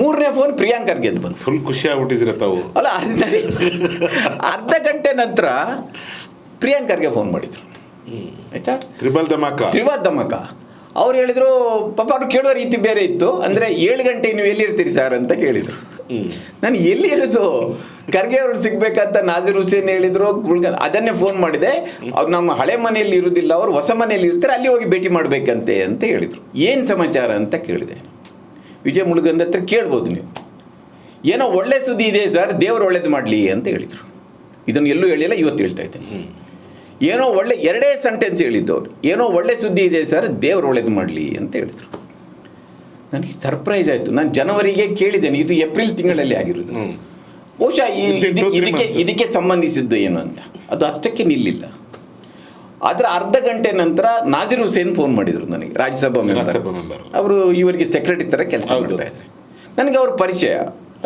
ಮೂರನೇ ಫೋನ್ ಪ್ರಿಯಾಂಕರ್ ಗೆದ್ದು ಬಂತು. ಫುಲ್ ಖುಷಿ ಆಗ್ಬಿಟ್ಟಿದ್ದೀರ ತಾವು? ಅಲ್ಲ ಅರ್ಧ ಅರ್ಧ ಗಂಟೆ ನಂತರ ಪ್ರಿಯಾಂಕರ್ಗೆ ಫೋನ್ ಮಾಡಿದ್ರು. ಆಯ್ತಾ? ತ್ರಿಬಲ್ ಧಮಾಕ? ತ್ರಿಬಲ್ ದಮಕ ಅವ್ರು ಹೇಳಿದ್ರು ಪಾಪ ಅವ್ರು ಕೇಳುವ ರೀತಿ ಬೇರೆ ಇತ್ತು. ಅಂದರೆ ಏಳು ಗಂಟೆ ನೀವು ಎಲ್ಲಿರ್ತೀರಿ ಸರ್ ಅಂತ ಕೇಳಿದರು. ನಾನು ಎಲ್ಲಿ ಇರೋದು ಖರ್ಗೆ ಅವ್ರು ಸಿಗ್ಬೇಕಂತ ನಾಜಿರ್ ಹುಸೇನ್ ಹೇಳಿದ್ರು. ಅದನ್ನೇ ಫೋನ್ ಮಾಡಿದೆ. ಅವ್ರು ನಮ್ಮ ಹಳೆ ಮನೆಯಲ್ಲಿ ಇರುವುದಿಲ್ಲ ಅವ್ರು ಹೊಸ ಮನೆಯಲ್ಲಿ ಇರ್ತಾರೆ. ಅಲ್ಲಿ ಹೋಗಿ ಭೇಟಿ ಮಾಡಬೇಕಂತೆ ಅಂತ ಹೇಳಿದರು. ಏನು ಸಮಾಚಾರ ಅಂತ ಕೇಳಿದೆ. ವಿಜಯ ಮುಳುಗಂದ ಹತ್ರ ಕೇಳ್ಬೋದು ನೀವು. ಏನೋ ಒಳ್ಳೆ ಸುದ್ದಿ ಇದೆ ಸರ್ ದೇವರು ಒಳ್ಳೇದು ಮಾಡಲಿ ಅಂತ ಹೇಳಿದರು. ಇದನ್ನು ಎಲ್ಲೂ ಹೇಳಿಲ್ಲ ಇವತ್ತು ಹೇಳ್ತಾ ಇದ್ದೀನಿ. ಏನೋ ಒಳ್ಳೆ ಎರಡೇ ಸೆಂಟೆನ್ಸ್ ಹೇಳಿದ್ದು ಅವರು. ಏನೋ ಒಳ್ಳೆ ಸುದ್ದಿ ಇದೆ ಸರ್ ದೇವರು ಒಳ್ಳೇದು ಮಾಡಲಿ ಅಂತ ಹೇಳಿದರು. ನನಗೆ ಸರ್ಪ್ರೈಸ್ ಆಯಿತು. ನಾನು ಜನವರಿಗೆ ಕೇಳಿದ್ದೇನೆ ಇದು ಏಪ್ರಿಲ್ ತಿಂಗಳಲ್ಲಿ ಆಗಿರೋದು. ಬಹುಶಃ ಈ ಇದಕ್ಕೆ ಇದಕ್ಕೆ ಸಂಬಂಧಿಸಿದ್ದು ಏನು ಅಂತ. ಅದು ಅಷ್ಟಕ್ಕೆ ನಿಲ್ಲಿಲ್ಲ. ಅದರ ಅರ್ಧ ಗಂಟೆ ನಂತರ ನಾಜಿರ್ ಹುಸೇನ್ ಫೋನ್ ಮಾಡಿದರು ನನಗೆ ರಾಜ್ಯಸಭಾ ಮೆಂಬರ್. ಅವರು ಇವರಿಗೆ ಸೆಕ್ರೆಟರಿ ಥರ ಕೆಲಸ. ಮಾಡ್ತಾ ಇದ್ದಾರೆ ನನಗೆ ಅವ್ರ ಪರಿಚಯ.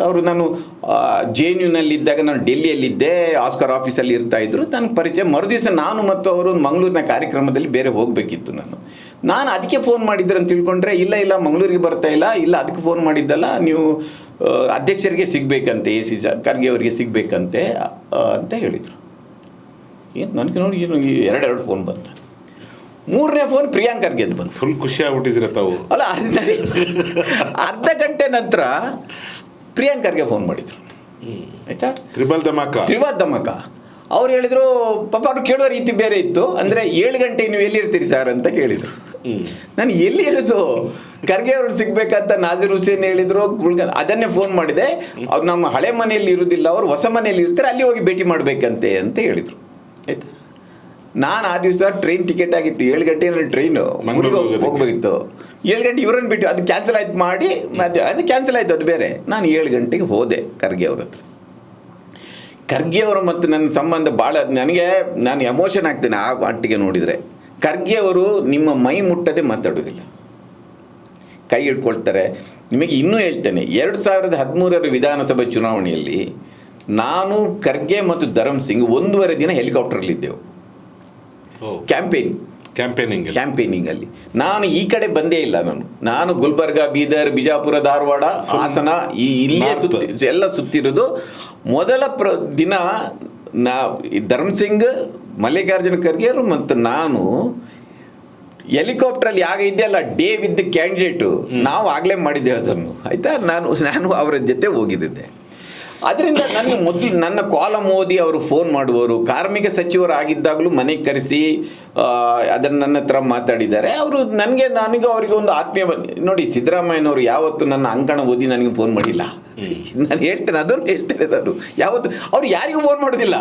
ಅವರು ನಾನು ಜೆ ಎನ್ ಯುನಲ್ಲಿದ್ದಾಗ ನಾನು ಡೆಲ್ಲಿಯಲ್ಲಿದ್ದೆ ಆಸ್ಕರ್ ಆಫೀಸಲ್ಲಿ ಇರ್ತಾ ಇದ್ರು. ನನಗೆ ಪರಿಚಯ. ಮರುದಿವಸ ನಾನು ಮತ್ತು ಅವರು ಮಂಗಳೂರಿನ ಕಾರ್ಯಕ್ರಮದಲ್ಲಿ ಬೇರೆ ಹೋಗಬೇಕಿತ್ತು ನಾನು. ನಾನು ಅದಕ್ಕೆ ಫೋನ್ ಮಾಡಿದ್ರು ಅಂತ ತಿಳ್ಕೊಂಡ್ರೆ ಇಲ್ಲ ಇಲ್ಲ ಮಂಗಳೂರಿಗೆ ಬರ್ತಾ ಇಲ್ಲ ಇಲ್ಲ ಅದಕ್ಕೆ ಫೋನ್ ಮಾಡಿದ್ದಲ್ಲ ನೀವು ಅಧ್ಯಕ್ಷರಿಗೆ ಸಿಗಬೇಕಂತೆ ಎ ಸಿ ಖರ್ಗೆ ಅವರಿಗೆ ಸಿಗಬೇಕಂತೆ ಅಂತ ಹೇಳಿದರು. ಏನು ನನಗೆ ನೋಡಿ ಏನು ಎರಡು ಎರಡು ಫೋನ್ ಬಂತು. ಮೂರನೇ ಫೋನ್ ಪ್ರಿಯಾಂಕರ್ಗೆ ಬಂತು. ಫುಲ್ ಖುಷಿ ಆಗ್ಬಿಟ್ಟಿದ್ದೀರ ತಾವು? ಅಲ್ಲ ಅರ್ಧ ಅರ್ಧ ಗಂಟೆ ನಂತರ ಪ್ರಿಯಾಂಕರ್ಗೆ ಫೋನ್ ಮಾಡಿದರು. ಆಯ್ತಾ? ತ್ರಿಬಲ್ ಧಮಾಕ. ತ್ರಿಬಲ್ ದಮಕ ಅವ್ರು ಹೇಳಿದ್ರು ಪಾಪ ಅವ್ರು ಕೇಳುವ ರೀತಿ ಬೇರೆ ಇತ್ತು ಅಂದರೆ ಏಳು ಗಂಟೆ ನೀವು ಎಲ್ಲಿರ್ತೀರಿ ಸರ್ ಅಂತ ಕೇಳಿದರು. ನಾನು ಎಲ್ಲಿ ಇರೋದು? ಖರ್ಗೆ ಅವ್ರು ಸಿಗ್ಬೇಕಂತ ನಾಜಿರ್ ಹುಸೇನ್ ಹೇಳಿದ್ರು ಗುಳ್ಗ ಅದನ್ನೇ ಫೋನ್ ಮಾಡಿದೆ. ಅವ್ರು ನಮ್ಮ ಹಳೆ ಮನೆಯಲ್ಲಿ ಇರುವುದಿಲ್ಲ ಅವ್ರು ಹೊಸ ಮನೆಯಲ್ಲಿ ಇರ್ತಾರೆ ಅಲ್ಲಿ ಹೋಗಿ ಭೇಟಿ ಮಾಡಬೇಕಂತೆ ಅಂತ ಹೇಳಿದರು. ಆಯ್ತಾ. ನಾನು ಆ ದಿವಸ ಟ್ರೈನ್ ಟಿಕೆಟ್ ಆಗಿತ್ತು. ಏಳು ಗಂಟೆ ಟ್ರೈನು ಮಂಗಳೂರಿಗೆ ಹೋಗಬೇಕಿತ್ತು ಹೋಗ್ಬೇಕಿತ್ತು. ಏಳು ಗಂಟೆ ಇವರನ್ನು ಬಿಟ್ಟು ಅದು ಕ್ಯಾನ್ಸಲ್ ಆಯ್ತು ಮಾಡಿ ಮತ್ತೆ ಅದು ಕ್ಯಾನ್ಸಲ್ ಆಯ್ತು ಅದು ಬೇರೆ. ನಾನು ಏಳು ಗಂಟೆಗೆ ಹೋದೆ ಖರ್ಗೆ ಅವ್ರ ಹತ್ರ. ಖರ್ಗೆ ಅವರು ಮತ್ತು ನನ್ನ ಸಂಬಂಧ ಭಾಳ ನನಗೆ ನಾನು ಎಮೋಷನ್ ಆಗ್ತೇನೆ ಆ ಮಟ್ಟಿಗೆ ನೋಡಿದರೆ. ಖರ್ಗೆ ಅವರು ನಿಮ್ಮ ಮೈ ಮುಟ್ಟದೆ ಮಾತಾಡೋದಿಲ್ಲ ಕೈ ಹಿಡ್ಕೊಳ್ತಾರೆ. ನಿಮಗೆ ಇನ್ನೂ ಹೇಳ್ತೇನೆ ಎರಡು ಸಾವಿರದ ಹದಿಮೂರರ ವಿಧಾನಸಭೆ ಚುನಾವಣೆಯಲ್ಲಿ ನಾನು ಖರ್ಗೆ ಮತ್ತು ಧರಮ್ ಸಿಂಗ್ ಒಂದೂವರೆ ದಿನ ಹೆಲಿಕಾಪ್ಟರ್ಲಿದ್ದೆವು ಕ್ಯಾಂಪೇನ್ ಕ್ಯಾಂಪೇನಿಂಗ್ ಕ್ಯಾಂಪೇನಿಂಗ್ ಅಲ್ಲಿ. ನಾನು ಈ ಕಡೆ ಬಂದೇ ಇಲ್ಲ ನಾನು. ನಾನು ಗುಲ್ಬರ್ಗ ಬೀದರ್ ಬಿಜಾಪುರ ಧಾರವಾಡ ಹಾಸನ ಈ ಇಲ್ಲೇ. ಸುತ್ತಿ ಎಲ್ಲ ಸುತ್ತಿರೋದು. ಮೊದಲ ಪ್ರ ದಿನ ನಾ ಧರ್ಮ್ ಸಿಂಗ್ ಮಲ್ಲಿಕಾರ್ಜುನ ಖರ್ಗೆ ಮತ್ತು ನಾನು ಹೆಲಿಕಾಪ್ಟ್ರಲ್ಲಿ ಆಗ ಇದೆಯಲ್ಲ ಡೇ ವಿತ್ ಕ್ಯಾಂಡಿಡೇಟು. ನಾವು ಆಗಲೇ ಮಾಡಿದ್ದೇವೆ ಅದನ್ನು. ಆಯಿತಾ? ನಾನು ನಾನು ಅವರ ಜೊತೆ ಹೋಗಿದ್ದೆ. ಅದರಿಂದ ನನಗೆ ಮೊದಲು ನನ್ನ ಕಾಲಮ್ ಓದಿ ಅವರು ಫೋನ್ ಮಾಡುವವರು ಕಾರ್ಮಿಕ ಸಚಿವರಾಗಿದ್ದಾಗಲೂ ಮನೆ ಕರೆಸಿ ಅದನ್ನು ನನ್ನ ಹತ್ರ ಮಾತಾಡಿದ್ದಾರೆ. ಅವರು ನನಗೆ ನನಗೆ ಅವರಿಗೆ ಒಂದು ಆತ್ಮೀಯ ನೋಡಿ ಸಿದ್ದರಾಮಯ್ಯನವರು ಯಾವತ್ತು ನನ್ನ ಅಂಕಣ ಓದಿ ನನಗೆ ಫೋನ್ ಮಾಡಿಲ್ಲ. ನಾನು ಹೇಳ್ತೇನೆ ಅದನ್ನು ಹೇಳ್ತೇನೆ ನಾನು. ಯಾವತ್ತು ಅವ್ರು ಯಾರಿಗೂ ಫೋನ್ ಮಾಡೋದಿಲ್ಲ.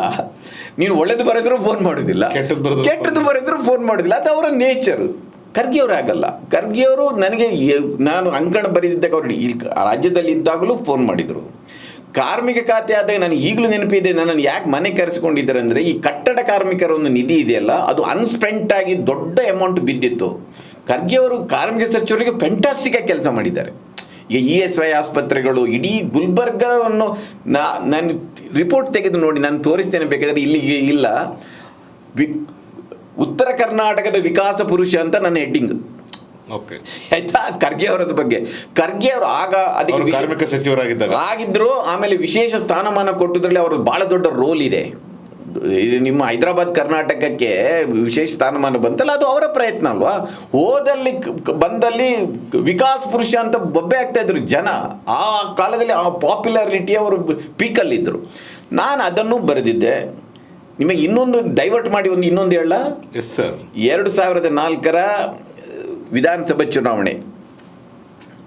ನೀನು ಒಳ್ಳೇದು ಬರೆದ್ರು ಫೋನ್ ಮಾಡೋದಿಲ್ಲ. ಕೆಟ್ಟದ್ದು ಬರೆದ್ರು ಕೆಟ್ಟದ್ದು ಬರೆದ್ರು ಫೋನ್ ಮಾಡೋದಿಲ್ಲ. ಅದು ಅವರ ನೇಚರು. ಖರ್ಗೆಯವರು ಆಗಲ್ಲ. ಖರ್ಗೆಯವರು ನನಗೆ ನಾನು ಅಂಕಣ ಬರೆದಿದ್ದಾಗ ಅವರು ಇಲ್ಲಿ ರಾಜ್ಯದಲ್ಲಿ ಇದ್ದಾಗಲೂ ಫೋನ್ ಮಾಡಿದರು. ಕಾರ್ಮಿಕ ಖಾತೆ ಆದಾಗ ನನಗೆ ಈಗಲೂ ನೆನಪಿದೆ ನನ್ನನ್ನು ಯಾಕೆ ಮನೆ ಕರೆಸಿಕೊಂಡಿದ್ದಾರೆ ಅಂದರೆ ಈ ಕಟ್ಟಡ ಕಾರ್ಮಿಕರ ಒಂದು ನಿಧಿ ಇದೆಯಲ್ಲ, ಅದು ಅನ್ಸ್ಪೆಂಟ್ ಆಗಿ ದೊಡ್ಡ ಅಮೌಂಟ್ ಬಿದ್ದಿತ್ತು. ಖರ್ಗೆ ಅವರು ಕಾರ್ಮಿಕ ಸಚಿವರಿಗೆ ಫೆಂಟಾಸ್ಟಿಕ್ ಆಗಿ ಕೆಲಸ ಮಾಡಿದ್ದಾರೆ. ಈಗ ಇ ಎಸ್ ವೈ ಆಸ್ಪತ್ರೆಗಳು, ಇಡೀ ಗುಲ್ಬರ್ಗವನ್ನು ನಾನು ರಿಪೋರ್ಟ್ ತೆಗೆದು ನೋಡಿ, ನಾನು ತೋರಿಸ್ತೇನೆ ಬೇಕಾದರೆ ಇಲ್ಲಿಗೆ ಇಲ್ಲ. ವಿ ಉತ್ತರ ಕರ್ನಾಟಕದ ವಿಕಾಸ ಪುರುಷ ಅಂತ ನನ್ನ ಹೆಡ್ಡಿಂಗ್ ಓಕೆ ಆಯ್ತಾ? ಖರ್ಗೆ ಅವರದ ಬಗ್ಗೆ. ಖರ್ಗೆ ಅವರು ಆಗ ಅದಕ್ಕೆ ಕಾರ್ಮಿಕ ಸಚಿವರಾಗಿದ್ದಾಗ. ಆಗಿದ್ರು ಆಮೇಲೆ ವಿಶೇಷ ಸ್ಥಾನಮಾನ ಕೊಟ್ಟದ್ರಲ್ಲಿ ಅವ್ರದ್ದು ಬಹಳ ದೊಡ್ಡ ರೋಲ್ ಇದೆ. ಇದು ನಿಮ್ಮ ಹೈದರಾಬಾದ್ ಕರ್ನಾಟಕಕ್ಕೆ ವಿಶೇಷ ಸ್ಥಾನಮಾನ ಬಂತಲ್ಲ ಅದು ಅವರ ಪ್ರಯತ್ನ ಅಲ್ವಾ? ಕ- ಬಂದಲ್ಲಿ ವಿಕಾಸ್ ಪುರುಷ ಅಂತ ಬೊಬ್ಬೆ ಆಗ್ತಾ ಇದ್ರು ಜನ. ಆ ಕಾಲದಲ್ಲಿ ಆ ಪಾಪ್ಯುಲಾರಿಟಿ ಅವರು ಪೀಕಲ್ಲಿದ್ದರು. ನಾನು ಅದನ್ನು ಬರೆದಿದ್ದೆ. ನಿಮಗೆ ಇನ್ನೊಂದು ಡೈವರ್ಟ್ ಮಾಡಿ ಒಂದು ಇನ್ನೊಂದು ಹೇಳ ಎಸ್ ಸರ್ ಎರಡು ಸಾವಿರದ ನಾಲ್ಕರ ವಿಧಾನಸಭೆ ಚುನಾವಣೆ.